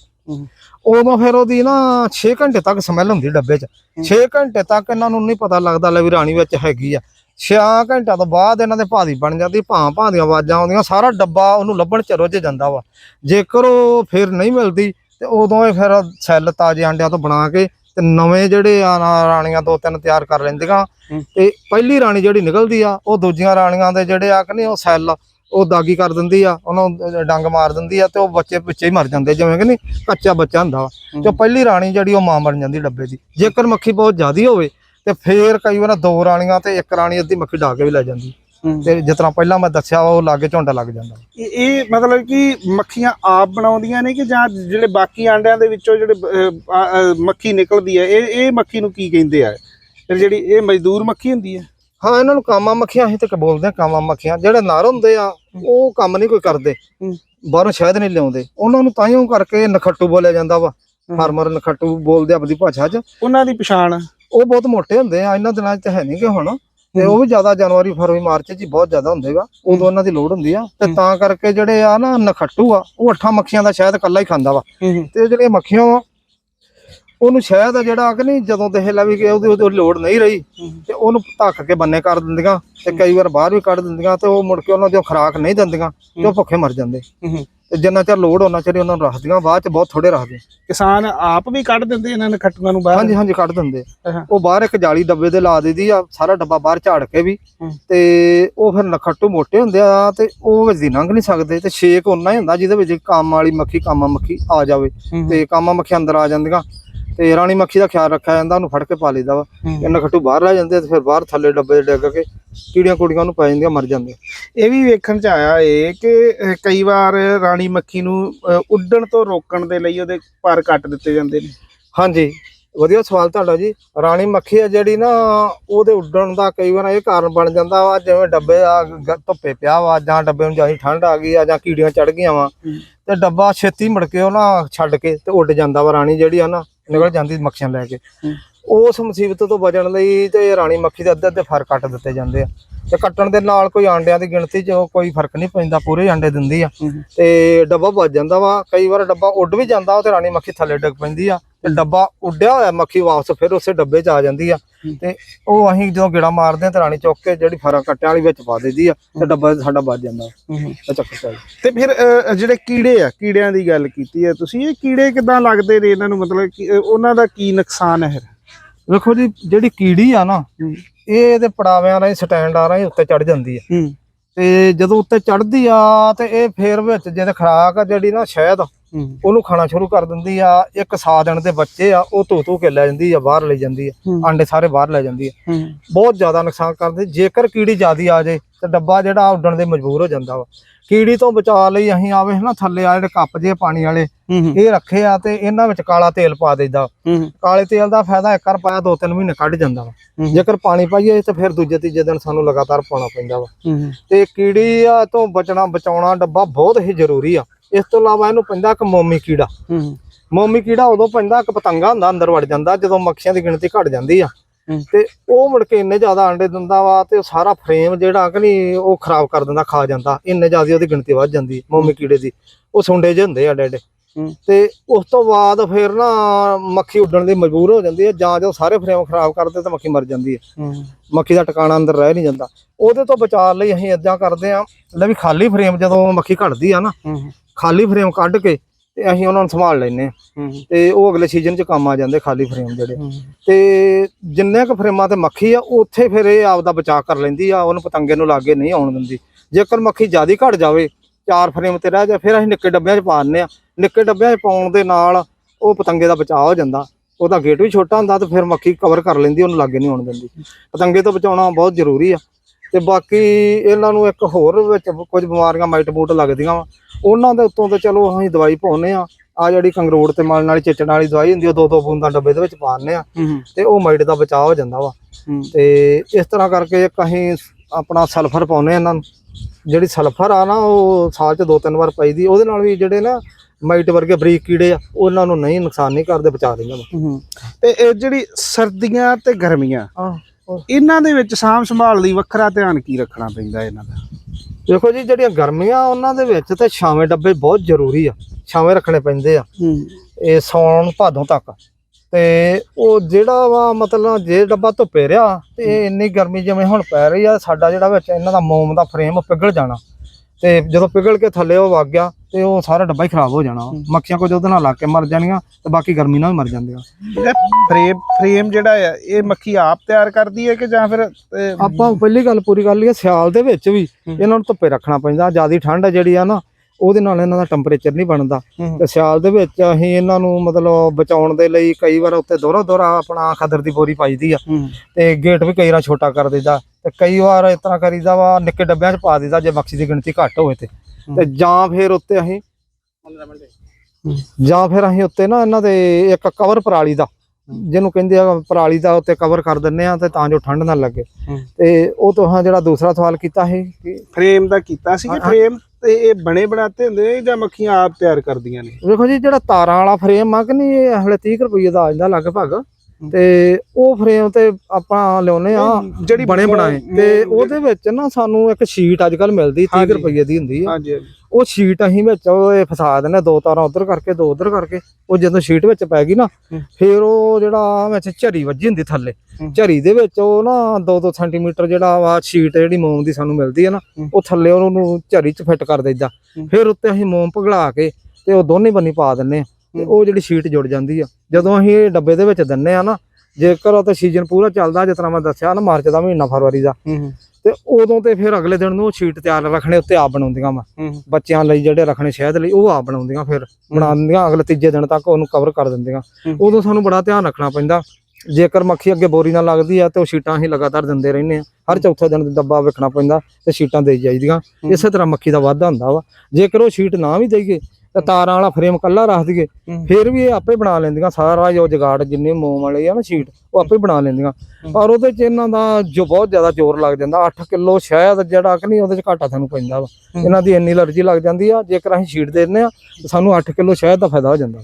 ਉਦੋਂ ਫਿਰ ਉਹਦੀ ਨਾ 6 ਘੰਟੇ ਤੱਕ ਸਮੈਲ ਹੁੰਦੀ ਡੱਬੇ 'ਚ। 6 ਘੰਟੇ ਤੱਕ ਇਹਨਾਂ ਨੂੰ ਨਹੀਂ ਪਤਾ ਲੱਗਦਾ ਲੈ ਵੀ ਰਾਣੀ ਵਿੱਚ ਹੈਗੀ ਆ। 6 ਘੰਟਿਆਂ ਤੋਂ ਬਾਅਦ ਇਹਨਾਂ ਦੇ ਭਾਦੀ ਬਣ ਜਾਂਦੀ ਭਾਂ ਭਾਂ ਦੀਆਂ ਆਵਾਜ਼ਾਂ ਆਉਂਦੀਆਂ ਸਾਰਾ ਡੱਬਾ ਉਹਨੂੰ ਲੱਭਣ ਚ ਰੁੱਝ ਜਾਂਦਾ ਵਾ। ਜੇਕਰ ਉਹ ਫਿਰ ਨਹੀਂ ਮਿਲਦੀ ਤੇ ਉਦੋਂ ਇਹ ਫਿਰ ਸੈੱਲ ਤਾਜ਼ੇ ਆਂਡਿਆਂ ਤੋਂ ਬਣਾ ਕੇ ਤੇ ਨਵੇਂ ਜਿਹੜੇ ਆ ਨਾ ਰਾਣੀਆਂ ਦੋ ਤਿੰਨ ਤਿਆਰ ਕਰ ਲੈਂਦੀਆਂ। ਤੇ ਪਹਿਲੀ ਰਾਣੀ ਜਿਹੜੀ ਨਿਕਲਦੀ ਆ ਉਹ ਦੂਜੀਆਂ ਰਾਣੀਆਂ ਦੇ ਜਿਹੜੇ ਆ ਕਿ ਨਹੀਂ ਉਹ ਸੈੱਲ ਉਹ ਦਾਗੀ ਕਰ ਦਿੰਦੀ ਆ ਉਹਨੂੰ ਡੰਗ ਮਾਰ ਦਿੰਦੀ ਆ ਤੇ ਉਹ ਬੱਚੇ ਪਿੱਛੇ ਹੀ ਮਰ ਜਾਂਦੇ ਜਿਵੇਂ ਕਿ ਨਹੀਂ ਕੱਚਾ ਬੱਚਾ ਹੁੰਦਾ ਵਾ। ਤੇ ਪਹਿਲੀ ਰਾਣੀ ਜਿਹੜੀ ਉਹ ਮਾਂ ਬਣ ਜਾਂਦੀ ਡੱਬੇ ਦੀ। ਜੇਕਰ ਮੱਖੀ ਬਹੁਤ ਜ਼ਿਆਦੀ ਹੋਵੇ ਤੇ ਫੇਰ ਕਈ ਵਾਰ ਦੋ ਰਾਣੀਆਂ ਤੇ ਇੱਕ ਰਾਣੀ ਅੱਧੀ ਮੱਖੀ ਢਾ ਕੇ ਵੀ ਲੈ ਜਾਂਦੀ। ਤੇ ਜਿਸ ਤਰ੍ਹਾਂ ਪਹਿਲਾਂ ਮੈਂ ਦੱਸਿਆ ਉਹ ਲਾਗੇ ਝੁੰਡਾ ਲੱਗ ਜਾਂਦਾ। ਇਹ ਇਹ ਮਤਲਬ ਕਿ ਮੱਖੀਆਂ ਆਪ ਬਣਾਉਂਦੀਆਂ ਨੇ ਕਿ ਜਾਂ ਜਿਹੜੇ ਬਾਕੀ ਆਂਡਿਆਂ ਦੇ ਵਿੱਚੋਂ ਜਿਹੜੇ ਅਹ, ਆ- ਅਹ, ਮੱਖੀ ਨਿਕਲਦੀ ਹੈ ਇਹ ਇਹ ਮੱਖੀ ਨੂੰ ਕੀ ਕਹਿੰਦੇ ਆ? ਫਿਰ ਜਿਹੜੀ ਇਹ ਮਜ਼ਦੂਰ ਮੱਖੀ ਹੁੰਦੀ ਹੈ? ਹਾਂ ਇਹਨਾਂ ਨੂੰ ਕਾਮਾ ਮੱਖੀਆਂ ਅਸੀਂ ਤੇ ਬੋਲਦੇ ਆ ਕਾਮਾ ਮੱਖੀਆਂ। ਜਿਹੜੇ ਨਰ ਹੁੰਦੇ ਆ ਉਹ ਕੰਮ ਨਹੀਂ ਕੋਈ ਕਰਦੇ। ਹੂੰ। ਬਾਹਰੋਂ ਸ਼ਾਇਦ ਨਹੀਂ ਲਿਆਉਂਦੇ। ਉਹਨਾਂ ਨੂੰ ਤਾਈਓ ਕਰਕੇ ਨਖੱਟੂ ਬੋਲਿਆ ਜਾਂਦਾ ਵਾ। ਫਾਰਮਰ ਨਖੱਟੂ ਬੋਲਦੇ ਆ ਆਪਣੀ ਭਾਸ਼ਾ 'ਚ। ਉਹਨਾਂ ਦੀ ਪਛਾਣ। ਉਹ ਬਹੁਤ ਮੋਟੇ ਹੁੰਦੇ ਆ ਇਹਨਾਂ ਦਿਨਾਂ 'ਚ ਤਾਂ ਹੈ ਨਹੀਂ ਕਿ ਹੁਣ। ਤੇ ਉਹ ਵੀ ਜ਼ਿਆਦਾ ਜਨਵਰੀ ਫਰਵਰੀ ਮਾਰਚ 'ਚ ਹੀ ਬਹੁਤ ਜ਼ਿਆਦਾ ਹੁੰਦੇ ਵਾ ਉਦੋਂ ਉਹਨਾਂ ਦੀ ਲੋੜ ਹੁੰਦੀ ਆ। ਤੇ। ਤਾਂ ਕਰਕੇ ਜਿਹੜੇ ਆ ਨਾ ਨਖੱਟੂ ਆ ਉਹ ਅੱਠਾਂ ਮੱਖੀਆਂ ਦਾ ਸ਼ਾਇਦ ਇਕੱਲਾ ਹੀ ਖਾਂਦਾ ਵਾ। ਤੇ ਜਿਹੜੀਆਂ ਮੱਖੀਆਂ ਵਾ ਉਹਨੂੰ ਸ਼ਾਇਦ ਆ ਜਿਹੜਾ ਕਿ ਨਹੀਂ ਜਦੋਂ ਦੇਖ ਲਾ ਵੀ ਕਿ ਉਹਦੀ ਉਹਦੀ ਲੋੜ ਨਹੀਂ ਰਹੀ ਤੇ ਉਹਨੂੰ ਧੱਕ ਕੇ ਬੰਨੇ ਕਰ ਦਿੰਦੀਆਂ ਤੇ ਕਈ ਵਾਰ ਬਾਹਰ ਵੀ ਕੱਢ ਦਿੰਦੀਆਂ ਤੇ ਉਹ ਮੁੜ ਕੇ ਉਹਨਾਂ ਦੀ ਖੁਰਾਕ ਨਹੀਂ ਦਿੰਦੀਆਂ ਤੇ ਉਹ ਭੁੱਖੇ ਮਰ ਜਾਂਦੇ। ਤੇ ਜਿੰਨਾ ਚਿਰ ਲੋੜ ਉਹਨਾਂ ਚਿਰ ਹੀ ਉਹਨਾਂ ਨੂੰ ਰੱਖਦੀਆਂ ਬਾਅਦ ਚ ਬਹੁਤ ਥੋੜੇ ਰੱਖਦੇ ਕਿਸਾਨ ਆਪ ਵੀ ਕੱਢ ਦਿੰਦੇ ਇਹਨਾਂ ਨੇ ਖੱਟੂਆਂ ਨੂੰ ਬਾਹਰ? ਹਾਂਜੀ ਹਾਂਜੀ ਕੱਢ ਦਿੰਦੇ। ਅਹਾਂ। ਉਹ ਬਾਹਰ ਇੱਕ ਜਾਲੀ ਡੱਬੇ ਦੇ ਲਾ ਦਿੰਦੀ ਆ ਸਾਰਾ ਡੱਬਾ ਬਾਹਰ ਝਾੜ ਕੇ ਵੀ। ਹੂੰ। ਤੇ ਉਹ ਫਿਰ ਨਖੱਟੂ ਮੋਟੇ ਹੁੰਦੇ ਆ ਤੇ ਉਹ ਵਿੱਚ ਦੀ ਲੰਘ ਨਹੀਂ ਸਕਦੇ ਤੇ ਛੇਕ ਉਹਨਾਂ ਹੀ ਹੁੰਦਾ ਜਿਹਦੇ ਵਿੱਚ ਕੰਮ ਵਾਲੀ ਮੱਖੀ ਕਾਮਾ ਮੱਖੀ ਆ ਜਾਵੇ। ਤੇ ਕਾਮਾ ਮੱਖੀ ਅੰਦਰ ਆ ਜਾਂਦੀਆਂ। ਤੇ ਰਾਣੀ ਮੱਖੀ ਦਾ ਖਿਆਲ ਰੱਖਿਆ ਜਾਂਦਾ ਉਹਨੂੰ ਫੜ ਕੇ ਪਾ ਲਈਦਾ ਵਾ। ਇਹ ਨਖੱਟੂ ਬਾਹਰ ਰਹਿ ਜਾਂਦੇ ਤੇ ਫਿਰ ਬਾਹਰ ਥੱਲੇ ਡੱਬੇ ਡਿੱਗ ਕੇ ਕੀੜੀਆਂ ਕੁੜੀਆਂ ਨੂੰ ਪੈ ਜਾਂਦੀਆਂ ਮਰ ਜਾਂਦੇ ਇਹ ਵੀ ਵੇਖਣ ਚ ਆਇਆ ਏ ਕਿ ਕਈ ਵਾਰ ਰਾਣੀ ਮੱਖੀ ਨੂੰ ਉੱਡਣ ਤੋਂ ਰੋਕਣ ਦੇ ਲਈ ਉਹਦੇ ਪਰ ਕੱਟ ਦਿੱਤੇ ਜਾਂਦੇ ਨੇ। ਹਾਂਜੀ ਵਧੀਆ ਸਵਾਲ ਤੁਹਾਡਾ ਜੀ। ਰਾਣੀ ਮੱਖੀ ਆ ਜਿਹੜੀ ਨਾ ਉਹਦੇ ਉੱਡਣ ਦਾ ਕਈ ਵਾਰ ਇਹ ਕਾਰਨ ਬਣ ਜਾਂਦਾ ਵਾ ਜਿਵੇਂ ਡੱਬੇ ਆ ਧੁੱਪੇ ਪਿਆ ਵਾ ਜਾਂ ਡੱਬੇ ਨੂੰ ਜਾਈ ਠੰਡ ਆ ਗਈ ਆ ਜਾਂ ਕੀੜੀਆਂ ਚੜ ਗਈਆਂ ਵਾ ਤੇ ਡੱਬਾ ਛੇਤੀ ਮੁੜ ਕੇ ਉਹ ਨਾ ਛੱਡ ਕੇ ਤੇ ਉੱਡ ਜਾਂਦਾ ਵਾ। ਰਾਣੀ ਜਿਹੜੀ ਆ ਨਾ ਨਿਕਲ ਜਾਂਦੀ ਮੱਖੀਆਂ ਲੈ ਕੇ। ਉਸ ਮੁਸੀਬਤ ਤੋਂ ਬਚਣ ਲਈ ਤੇ ਰਾਣੀ ਮੱਖੀ ਦੇ ਅੱਧੇ ਅੱਧੇ ਫਰ ਕੱਟ ਦਿੱਤੇ ਜਾਂਦੇ ਆ। ਤੇ ਕੱਟਣ ਦੇ ਨਾਲ ਕੋਈ ਆਂਡਿਆਂ ਦੀ ਗਿਣਤੀ 'ਚ ਕੋਈ ਫ਼ਰਕ ਨਹੀਂ ਪੈਂਦਾ ਪੂਰੇ ਆਂਡੇ ਦਿੰਦੀ ਆ। ਤੇ ਡੱਬਾ ਵੱਜ ਜਾਂਦਾ ਵਾ ਕਈ ਵਾਰ ਡੱਬਾ ਉੱਡ ਵੀ ਜਾਂਦਾ ਉਹ ਤੇ ਰਾਣੀ ਮੱਖੀ ਥੱਲੇ ਡਿੱਗ ਪੈਂਦੀ ਆ। ਤੇ ਡੱਬਾ ਉੱਡਿਆ ਹੋਇਆ ਮੱਖੀ ਵਾਪਸ ਫਿਰ ਉਸੇ ਡੱਬੇ 'ਚ ਆ ਜਾਂਦੀ ਆ। ਤੇ ਉਹ ਅਸੀਂ ਜਦੋਂ ਗੇੜਾ ਮਾਰਦੇ ਆ ਤੇ ਰਾਣੀ ਚੁੱਕ ਕੇ ਜਿਹੜੀ ਫਰਾਂ ਕੱਟਿਆਂ ਵਾਲੀ ਵਿੱਚ ਪਾ ਦਿੰਦੀ ਆ ਤੇ ਡੱਬਾ ਸਾਡਾ ਵੱਜ ਜਾਂਦਾ। ਚੱਕਰ ਚੱਲ ਤੇ ਫਿਰ ਜਿਹੜੇ ਕੀੜੇ ਆ ਕੀੜਿਆਂ ਦੀ ਗੱਲ ਕੀਤੀ ਹੈ ਤੁਸੀਂ ਇਹ ਕੀੜੇ ਕਿਦਾਂ ਲੱਗਦੇ ਨੇ ਇਹਨਾਂ ਨੂੰ? ਮਤਲਬ ਉਹਨਾਂ ਦਾ ਕੀ ਨੁਕਸਾਨ ਹੈ ਵੇਖੋ ਜੀ ਜਿਹੜੀ ਕੀੜੀ ਆ ਨਾ ਇਹ ਇਹਦੇ ਪੜਾਵਿਆਂ ਰਾਹੀਂ ਸਟੈਂਡ ਆ ਰਾਹੀਂ ਉੱਤੇ ਚੜ ਜਾਂਦੀ ਆ। ਹੂੰ। ਤੇ ਜਦੋਂ ਉੱਤੇ ਚੜਦੀ ਆ ਤੇ ਇਹ ਫੇਰ ਵਿੱਚ ਜਿਹਦੇ ਖਰਾਕ ਆ ਜਿਹੜੀ ਨਾ ਸ਼ਹਿਦ ਉਹਨੂੰ ਖਾਣਾ ਸ਼ੁਰੂ ਕਰ ਦਿੰਦੀ ਆ। ਇੱਕ ਸਾ ਦਿਨ ਦੇ ਬੱਚੇ ਆ ਉਹ ਧੋ ਧੋ ਕੇ ਲੈ ਜਾਂਦੀ ਆ ਬਾਹਰ ਲੈ ਜਾਂਦੀ ਆ। ਆਂਡੇ ਸਾਰੇ ਬਾਹਰ ਲੈ ਜਾਂਦੀ ਆ। ਬਹੁਤ ਜ਼ਿਆਦਾ ਨੁਕਸਾਨ ਕਰਦੇ। ਜੇਕਰ ਕੀੜੀ ਜ਼ਿਆਦੀ ਆ ਜੇ ਤੇ ਡੱਬਾ ਜਿਹੜਾ ਉੱਡਣ ਦੇ ਮਜਬੂਰ ਹੋ ਜਾਂਦਾ ਵਾ। ਕੀੜੀ ਤੋਂ ਬਚਾਅ ਲਈ ਅਸੀਂ ਆਵੇ ਹਨਾ ਥੱਲੇ ਆ ਜਿਹੜੇ ਕੱਪ ਜੇ ਪਾਣੀ ਵਾਲੇ ਇਹ ਰੱਖੇ ਆ ਤੇ ਇਹਨਾਂ ਵਿੱਚ ਕਾਲਾ ਤੇਲ ਪਾ ਦੇਈਦਾ। ਕਾਲੇ ਤੇਲ ਦਾ ਫਾਇਦਾ ਇੱਕ ਵਾਰ ਪਾਇਆ ਦੋ ਤਿੰਨ ਮਹੀਨੇ ਕੱਢ ਜਾਂਦਾ ਵਾ। ਜੇਕਰ ਪਾਣੀ ਪਾਈਏ ਤੇ ਫਿਰ ਦੂਜੇ ਤੀਜੇ ਦਿਨ ਸਾਨੂੰ ਲਗਾਤਾਰ ਪਾਉਣਾ ਪੈਂਦਾ ਵਾ। ਤੇ ਕੀੜੀ ਆ ਤੋਂ ਬਚਣਾ ਬਚਾਉਣਾ ਡੱਬਾ ਬਹੁਤ ਹੀ ਜ਼ਰੂਰੀ ਆ। ਇਸ ਤੋਂ ਇਲਾਵਾ ਇਹਨੂੰ ਪੈਂਦਾ ਇੱਕ ਮੋਮੀ ਕੀੜਾ। ਮੋਮੀ ਕੀੜਾ ਉਦੋਂ ਪੈਂਦਾ ਇੱਕ ਪਤੰਗਾ ਹੁੰਦਾ ਅੰਦਰ ਵੜ ਜਾਂਦਾ ਜਦੋਂ ਮੱਖੀਆਂ ਦੀ ਗਿਣਤੀ ਘਟ ਜਾਂਦੀ ਆ। ਤੇ ਉਹ ਮੁੜ ਕੇ ਇੰਨੇ ਜ਼ਿਆਦਾ ਅੰਡੇ ਦਿੰਦਾ ਵਾ ਤੇ ਸਾਰਾ ਫਰੇਮ ਜਿਹੜਾ ਕਿ ਨਹੀਂ ਉਹ ਖਰਾਬ ਕਰ ਦਿੰਦਾ ਖਾ ਜਾਂਦਾ। ਇੰਨੇ ਜ਼ਿਆਦਾ ਉਹਦੀ ਗਿਣਤੀ ਵੱਧ ਜਾਂਦੀ ਮੋਮੀ ਕੀੜੇ ਦੀ। ਉਹ ਸੁੰਡੇ ਜਿਹੇ ਹੁੰਦੇ ਆ ਡੇ ਹੂੰ। ਤੇ ਉਸ ਤੋਂ ਬਾਅਦ ਫਿਰ ਨਾ ਮੱਖੀ ਉੱਡਣ ਦੀ ਮਜਬੂਰ ਹੋ ਜਾਂਦੀ ਹੈ ਜਾਂ ਜੋ ਸਾਰੇ ਫਰੇਮ ਖਰਾਬ ਕਰਦੇ ਤਾਂ ਮੱਖੀ ਮਰ ਜਾਂਦੀ ਹੈ। ਮੱਖੀ ਦਾ ਟਿਕਾਣਾ ਅੰਦਰ ਰਹਿ ਨਹੀਂ ਜਾਂਦਾ। ਉਹਦੇ ਤੋਂ ਬਚਾਅ ਲਈ ਅਸੀਂ ਇਦਾਂ ਕਰਦੇ ਆ ਲੈ ਵੀ ਖਾਲੀ ਫਰੇਮ ਜਦੋਂ ਮੱਖੀ ਘੜਦੀ ਆ ਨਾ ਖਾਲੀ ਫਰੇਮ ਕੱਢ ਕੇ ਤੇ ਅਸੀਂ ਉਹਨਾਂ ਨੂੰ ਸੰਭਾਲ ਲੈਨੇ ਆ ਤੇ ਉਹ ਅਗਲੇ ਸੀਜ਼ਨ 'ਚ ਕੰਮ ਆ ਜਾਂਦੇ ਖਾਲੀ ਫਰੇਮ ਜਿਹੜੇ। ਤੇ ਜਿੰਨੇ ਕੁ ਫਰੇਮਾਂ ਤੇ ਮੱਖੀ ਆ ਉੱਥੇ ਫਿਰ ਇਹ ਆਪਦਾ ਬਚਾਅ ਕਰ ਲੈਂਦੀ ਆ ਉਹਨੂੰ ਪਤੰਗੇ ਨੂੰ ਲਾਗੇ ਨਹੀਂ ਆਉਣ ਦਿੰਦੀ। ਜੇਕਰ ਮੱਖੀ ਜ਼ਿਆਦਾ ਘਟ ਜਾਵੇ ਚਾਰ ਫਰੇਮ ਤੇ ਰਹਿ ਜਾ ਫਿਰ ਅਸੀਂ ਨਿੱਕੇ ਡੱਬਿਆਂ 'ਚ ਪਾ ਦਿੰਦੇ ਆ ਨਿੱਕੇ ਡੱਬਿਆਂ 'ਚ ਪਾਉਣ ਦੇ ਨਾਲ ਉਹ ਪਤੰਗੇ ਦਾ ਬਚਾਅ ਹੋ ਜਾਂਦਾ। ਉਹਦਾ ਗੇਟ ਵੀ ਛੋਟਾ ਹੁੰਦਾ ਤੇ ਫਿਰ ਮੱਖੀ ਕਵਰ ਕਰ ਲੈਂਦੀ ਉਹਨੂੰ ਲਾਗੇ ਨਹੀਂ ਆਉਣ ਦਿੰਦੀ। ਪਤੰਗੇ ਤੋਂ ਬਚਾਉਣਾ ਬਹੁਤ ਜ਼ਰੂਰੀ ਆ। ਤੇ ਬਾਕੀ ਇਹਨਾਂ ਨੂੰ ਇੱਕ ਹੋਰ ਵਿੱਚ ਕੁਝ ਬਿਮਾਰੀਆਂ ਮਾਈਟ ਬੂਟ ਲੱਗਦੀਆਂ ਵਾ। ਉਹਨਾਂ ਦੇ ਉੱਤੋਂ ਤੇ ਚਲੋ ਅਸੀਂ ਦਵਾਈ ਪਾਉਨੇ ਆ ਆ ਜਿਹੜੀ ਕੰਗਰੋੜ ਤੇ ਮਲਣ ਵਾਲੀ ਚਿੱਚਣ ਵਾਲੀ ਦਵਾਈ ਹੁੰਦੀ ਉਹ ਦੋ ਦੋ ਬੂੰਦਾਂ ਡੱਬੇ ਦੇ ਵਿੱਚ ਪਾਉਂਦੇ ਆ ਤੇ ਉਹ ਮਾਈਟ ਦਾ ਬਚਾਅ ਹੋ ਜਾਂਦਾ ਵਾ। ਤੇ ਇਸ ਤਰ੍ਹਾਂ ਕਰਕੇ ਇੱਕ ਅਸੀਂ ਆਪਣਾ ਸਲਫਰ ਪਾਉਨੇ ਆ ਇਹਨਾਂ ਨੂੰ। ਜਿਹੜੀ ਸਲਫਰ ਆ ਨਾ ਉਹ ਸਾਲ ਚ ਦੋ ਤਿੰਨ ਵਾਰ ਪਾਈਦੀ ਉਹਦੇ ਨਾਲ ਵੀ ਜਿਹੜੇ ਨਾ ਮਾਈਟ ਵਰਗੇ ਬਰੀਕ ਕੀੜੇ ਆ ਉਹਨਾਂ ਨੂੰ ਨਹੀਂ ਨੁਕਸਾਨ ਨਹੀਂ ਕਰਦੇ ਬਚਾ ਹੂੰ ਤੇ ਇਹ ਜਿਹੜੀ ਸਰਦੀਆਂ ਤੇ ਗਰਮੀਆਂ ਇਹਨਾਂ ਦੇ ਵਿੱਚ ਸਾਂਭ ਸੰਭਾਲ ਲਈ ਵੱਖਰਾ ਧਿਆਨ ਕੀ ਰੱਖਣਾ ਪੈਂਦਾ ਇਹਨਾਂ ਦਾ? ਦੇਖੋ ਜੀ ਜਿਹੜੀਆਂ ਗਰਮੀਆਂ ਉਹਨਾਂ ਦੇ ਵਿੱਚ ਤੇ ਛਾਵੇਂ ਡੱਬੇ ਬਹੁਤ ਜ਼ਰੂਰੀ ਆ ਛਾਵੇਂ ਰੱਖਣੇ ਪੈਂਦੇ ਆ। ਇਹ ਸੌਣ ਭਾਦੋਂ ਤੱਕ। ਤੇ ਉਹ ਜਿਹੜਾ ਵਾ ਮਤਲਬ ਜੇ ਡੱਬਾ ਧੁੱਪੇ ਰਿਹਾ ਤੇ ਇੰਨੀ ਗਰਮੀ ਜਿਵੇਂ ਹੁਣ ਪੈ ਰਹੀ ਆ ਸਾਡਾ ਜਿਹੜਾ ਵਿੱਚ ਇਹਨਾਂ ਦਾ ਮੋਮ ਦਾ ਫਰੇਮ ਪਿਘਲ ਜਾਣਾ। ਤੇ ਜਦੋਂ ਪਿਘਲ ਕੇ ਥੱਲੇ ਉਹ ਵਗ ਗਿਆ ਤੇ ਉਹ ਸਾਰਾ ਡੱਬਾ ਹੀ ਖਰਾਬ ਹੋ ਜਾਣਾ ਹੂੰ। ਮੱਖੀਆਂ ਕੁਝ ਉਹਦੇ ਨਾਲ ਲੱਗ ਕੇ ਮਰ ਜਾਣੀਆਂ ਤੇ ਬਾਕੀ ਗਰਮੀ ਨਾਲ ਵੀ ਮਰ ਜਾਂਦੀਆਂ ਇਹ ਫਰੇਮ ਫਰੇਮ ਜਿਹੜਾ ਆ ਇਹ ਮੱਖੀ ਆਪ ਤਿਆਰ ਕਰਦੀ ਹੈ ਕਿ ਜਾਂ ਫਿਰ ਆਪਾਂ ਪਹਿਲੀ ਗੱਲ ਪੂਰੀ ਕਰ ਲਈਏ ਸਿਆਲ ਦੇ ਵਿੱਚ ਵੀ ਹੂੰ। ਇਹਨਾਂ ਨੂੰ ਧੁੱਪੇ ਰੱਖਣਾ ਪੈਂਦਾ। ਜ਼ਿਆਦਾ ਠੰਡ ਆ ਜਿਹੜੀ ਆ ਨਾ ਉਹਦੇ ਨਾਲ ਇਹਨਾਂ ਦਾ ਟੈਂਪਰੇਚਰ ਨਹੀਂ ਬਣਦਾ। ਹੂੰ, ਤੇ ਸਿਆਲ ਦੇ ਵਿੱਚ ਅਸੀਂ ਇਹਨਾਂ ਨੂੰ ਮਤਲਬ ਬਚਾਉਣ ਦੇ ਲਈ ਕਈ ਵਾਰ ਉੱਤੇ ਦੋਹਰਾ ਦੋਹਰਾ ਆਪਣਾ ਖਦਰ ਦੀ ਬੋਰੀ ਪਾਈਦੀ ਆ। ਹੂੰ। ਤੇ ਗੇਟ ਵੀ ਕਈ ਵਾਰ ਛੋਟਾ ਕਰ ਦਿੰਦਾ ਤੇ ਕਈ ਵਾਰ ਇਸ ਤਰ੍ਹਾਂ ਕਰੀਦਾ ਵਾ ਨਿੱਕੇ ਡੱਬਿਆਂ 'ਚ ਪਾ ਦਿੰਦਾ ਜੇ ਮੱਖੀ ਦੀ ਗਿਣਤੀ ਘੱਟ ਹੋਵੇ ਤੇ। ਤੇ ਜਾਂ ਫਿਰ ਉੱਤੇ ਅਸੀਂ ਜਾਂ ਫਿਰ ਅਸੀਂ ਉੱਤੇ ਨਾ ਇਹਨਾਂ ਦੇ ਇੱਕ ਕਵਰ ਪਰਾਲੀ ਦਾ ਜਿਹਨੂੰ ਕਹਿੰਦੇ ਆ ਪਰਾਲੀ ਦਾ ਉੱਤੇ ਕਵਰ ਕਰ ਦਿੰਨੇ ਆ ਤੇ ਤਾਂ ਜੋ ਠੰਡ ਨਾ ਲੱਗੇ। ਤੇ ਉਹ ਤੋਂ ਹਾਂ ਜਿਹੜਾ ਦੂਸਰਾ ਸਵਾਲ ਕੀਤਾ ਸੀ ਕਿ ਫਰੇਮ ਦਾ ਕੀਤਾ ਸੀ ਕਿ। ਫਰੇਮ ਤੇ ਇਹ ਬਣੇ ਬਣਾਤੇ ਹੁੰਦੇ ਨੇ ਜਾਂ ਮੱਖੀਆਂ ਆਪ ਤਿਆਰ ਕਰਦੀਆਂ ਨੇ? ਵੇਖੋ ਜੀ ਜਿਹੜਾ ਤਾਰਾਂ ਵਾਲਾ ਫਰੇਮ ਆ ਕਿ ਨਹੀਂ ਇਹ ਹਲੇ 30 ਰੁਪਏ ਦਾ ਆ ਜਾਂਦਾ ਲਗਭਗ। ਤੇ ਉਹ ਫਰੇਮ ਤੇ ਆਪਾਂ ਲਿਆਉਨੇ ਆ ਜਿਹੜੀ ਬਣੇ ਬਣਾਏ ਤੇ ਉਹਦੇ ਵਿੱਚ ਨਾ ਸਾਨੂੰ ਇੱਕ ਸ਼ੀਟ ਅੱਜ ਕੱਲ ਮਿਲਦੀ 30 ਹਾਂਜੀ। ਰੁਪਏ ਦੀ ਹੁੰਦੀ ਆ ਹਾਂਜੀ ਉਹ ਸ਼ੀਟ ਅਸੀਂ ਵਿੱਚ ਉਹ ਫਸਾ ਦਿੰਦੇ ਦੋ ਤਾਰਾਂ ਉਧਰ ਕਰਕੇ ਦੋ ਉਧਰ ਕਰਕੇ ਉਹ ਜਦੋਂ ਸ਼ੀਟ ਵਿੱਚ ਪੈ ਗਈ ਨਾ ਹੂੰ। ਫਿਰ ਉਹ ਜਿਹੜਾ ਵਿੱਚ ਝਰੀ ਵੱਜੀ ਹੁੰਦੀ ਥੱਲੇ ਹੂੰ। ਝਰੀ ਦੇ ਵਿੱਚ ਉਹ ਨਾ 2-2 ਸੈਂਟੀਮੀਟਰ ਜਿਹੜਾ ਵਾ ਸ਼ੀਟ ਜਿਹੜੀ ਮੋਮ ਦੀ ਸਾਨੂੰ ਮਿਲਦੀ ਹੈ ਨਾ ਹੂੰ। ਉਹ ਥੱਲੇ ਉਹਨੂੰ ਝਰੀ 'ਚ ਫਿੱਟ ਕਰ ਦਿੰਦਾ ਹੂੰ। ਫਿਰ ਉੱਤੇ ਅਸੀਂ ਮੋਮ ਪਿਘਲਾ ਕੇ ਤੇ ਉਹ ਦੋਨੇ ਬੰਨੀ ਪਾ ਦਿੰਨੇ ਆ ਤੇ ਹੂੰ। ਉਹ ਜਿਹੜੀ ਸ਼ੀਟ ਜੁੜ ਜਾਂਦੀ ਆ ਜਦੋਂ ਅਸੀਂ ਇਹ ਡੱਬੇ ਦੇ ਵਿੱਚ ਦਿੰਨੇ ਆ ਨਾ ਜੇਕਰ ਉਹ ਤੇ ਸੀਜ਼ਨ ਪੂਰਾ ਚੱਲਦਾ ਜਿਸ ਤਰ੍ਹਾਂ ਮੈਂ ਦੱਸਿਆ ਨਾ ਮਾਰਚ ਦਾ ਮਹੀਨਾ ਫਰਵਰੀ ਦਾ ਤੇ ਉਦੋਂ ਤੇ ਫਿਰ ਅਗਲੇ ਦਿਨ ਨੂੰ ਸ਼ੀਟ ਤਿਆਰ ਰੱਖਣੇ ਉੱਤੇ ਆਪ ਬਣਾਉਂਦੀਆਂ ਵਾ। ਹੂੰ ਬੱਚਿਆਂ ਲਈ ਜਿਹੜੇ ਰੱਖਣੇ ਸ਼ਹਿਦ ਲਈ ਉਹ ਆਪ ਬਣਾਉਂਦੀਆਂ ਫਿਰ ਬਣਾ ਦਿੰਦੀਆਂ ਅਗਲੇ ਤੀਜੇ ਦਿਨ ਤੱਕ ਉਹਨੂੰ ਕਵਰ ਕਰ ਦਿੰਦੀਆਂ। ਉਦੋਂ ਸਾਨੂੰ ਬੜਾ ਧਿਆਨ ਰੱਖਣਾ ਪੈਂਦਾ। ਜੇਕਰ ਮੱਖੀ ਅੱਗੇ ਬੋਰੀ ਨਾਲ ਲੱਗਦੀ ਆ ਤੇ ਉਹ ਸ਼ੀਟਾਂ ਅਸੀਂ ਲਗਾਤਾਰ ਦਿੰਦੇ ਰਹਿੰਦੇ ਆ। ਹਰ ਚੌਥੇ ਦਿਨ ਡੱਬਾ ਵੇਖਣਾ ਪੈਂਦਾ ਤੇ ਸ਼ੀਟਾਂ ਦੇਈ ਜਾਈਦੀਆਂ। ਇਸੇ ਤਰ੍ਹਾਂ ਮੱਖੀ ਦਾ ਵਾਧਾ ਹੁੰਦਾ ਵਾ। ਜੇਕਰ ਉਹ ਸ਼ੀਟ ਨਾ ਵੀ ਦੇਈਏ ਤੇ ਤਾਰਾਂ ਵਾਲਾ ਫਰੇਮ ਕੱਲਾ ਰੱਖ ਦਈਏ। ਫਿਰ ਵੀ ਇਹ ਆਪੇ ਬਣਾ ਲੈਂਦੀਆਂ ਸਾਰਾ ਜੋ ਜਗਾੜ ਜਿੰਨੇ ਮੋਮ ਵਾਲੇ ਆ ਨਾ ਸ਼ੀਟ ਉਹ ਆਪੇ ਬਣਾ ਲੈਂਦੀਆਂ। ਪਰ ਉਹਦੇ ਚ ਇਹਨਾਂ ਦਾ ਜੋ ਬਹੁਤ ਜ਼ਿਆਦਾ ਜ਼ੋਰ ਲੱਗ ਜਾਂਦਾ 8 ਕਿਲੋ ਸ਼ਾਇਦ ਜਿਹੜਾ ਕਿ ਨਹੀਂ ਉਹਦੇ ਚ ਘਾਟਾ ਸਾਨੂੰ ਪੈਂਦਾ ਵਾ। ਇਹਨਾਂ ਦੀ ਇੰਨੀ ਅਲਰਜੀ ਲੱਗ ਜਾਂਦੀ ਆ ਜੇਕਰ ਅਸੀਂ ਸ਼ੀਟ ਦੇ ਦਿੰਦੇ ਆ ਤੇ ਸਾਨੂੰ 8 ਕਿਲੋ ਸ਼ਾਇਦ ਦਾ ਫਾਇਦਾ ਹੋ ਜਾਂਦਾ।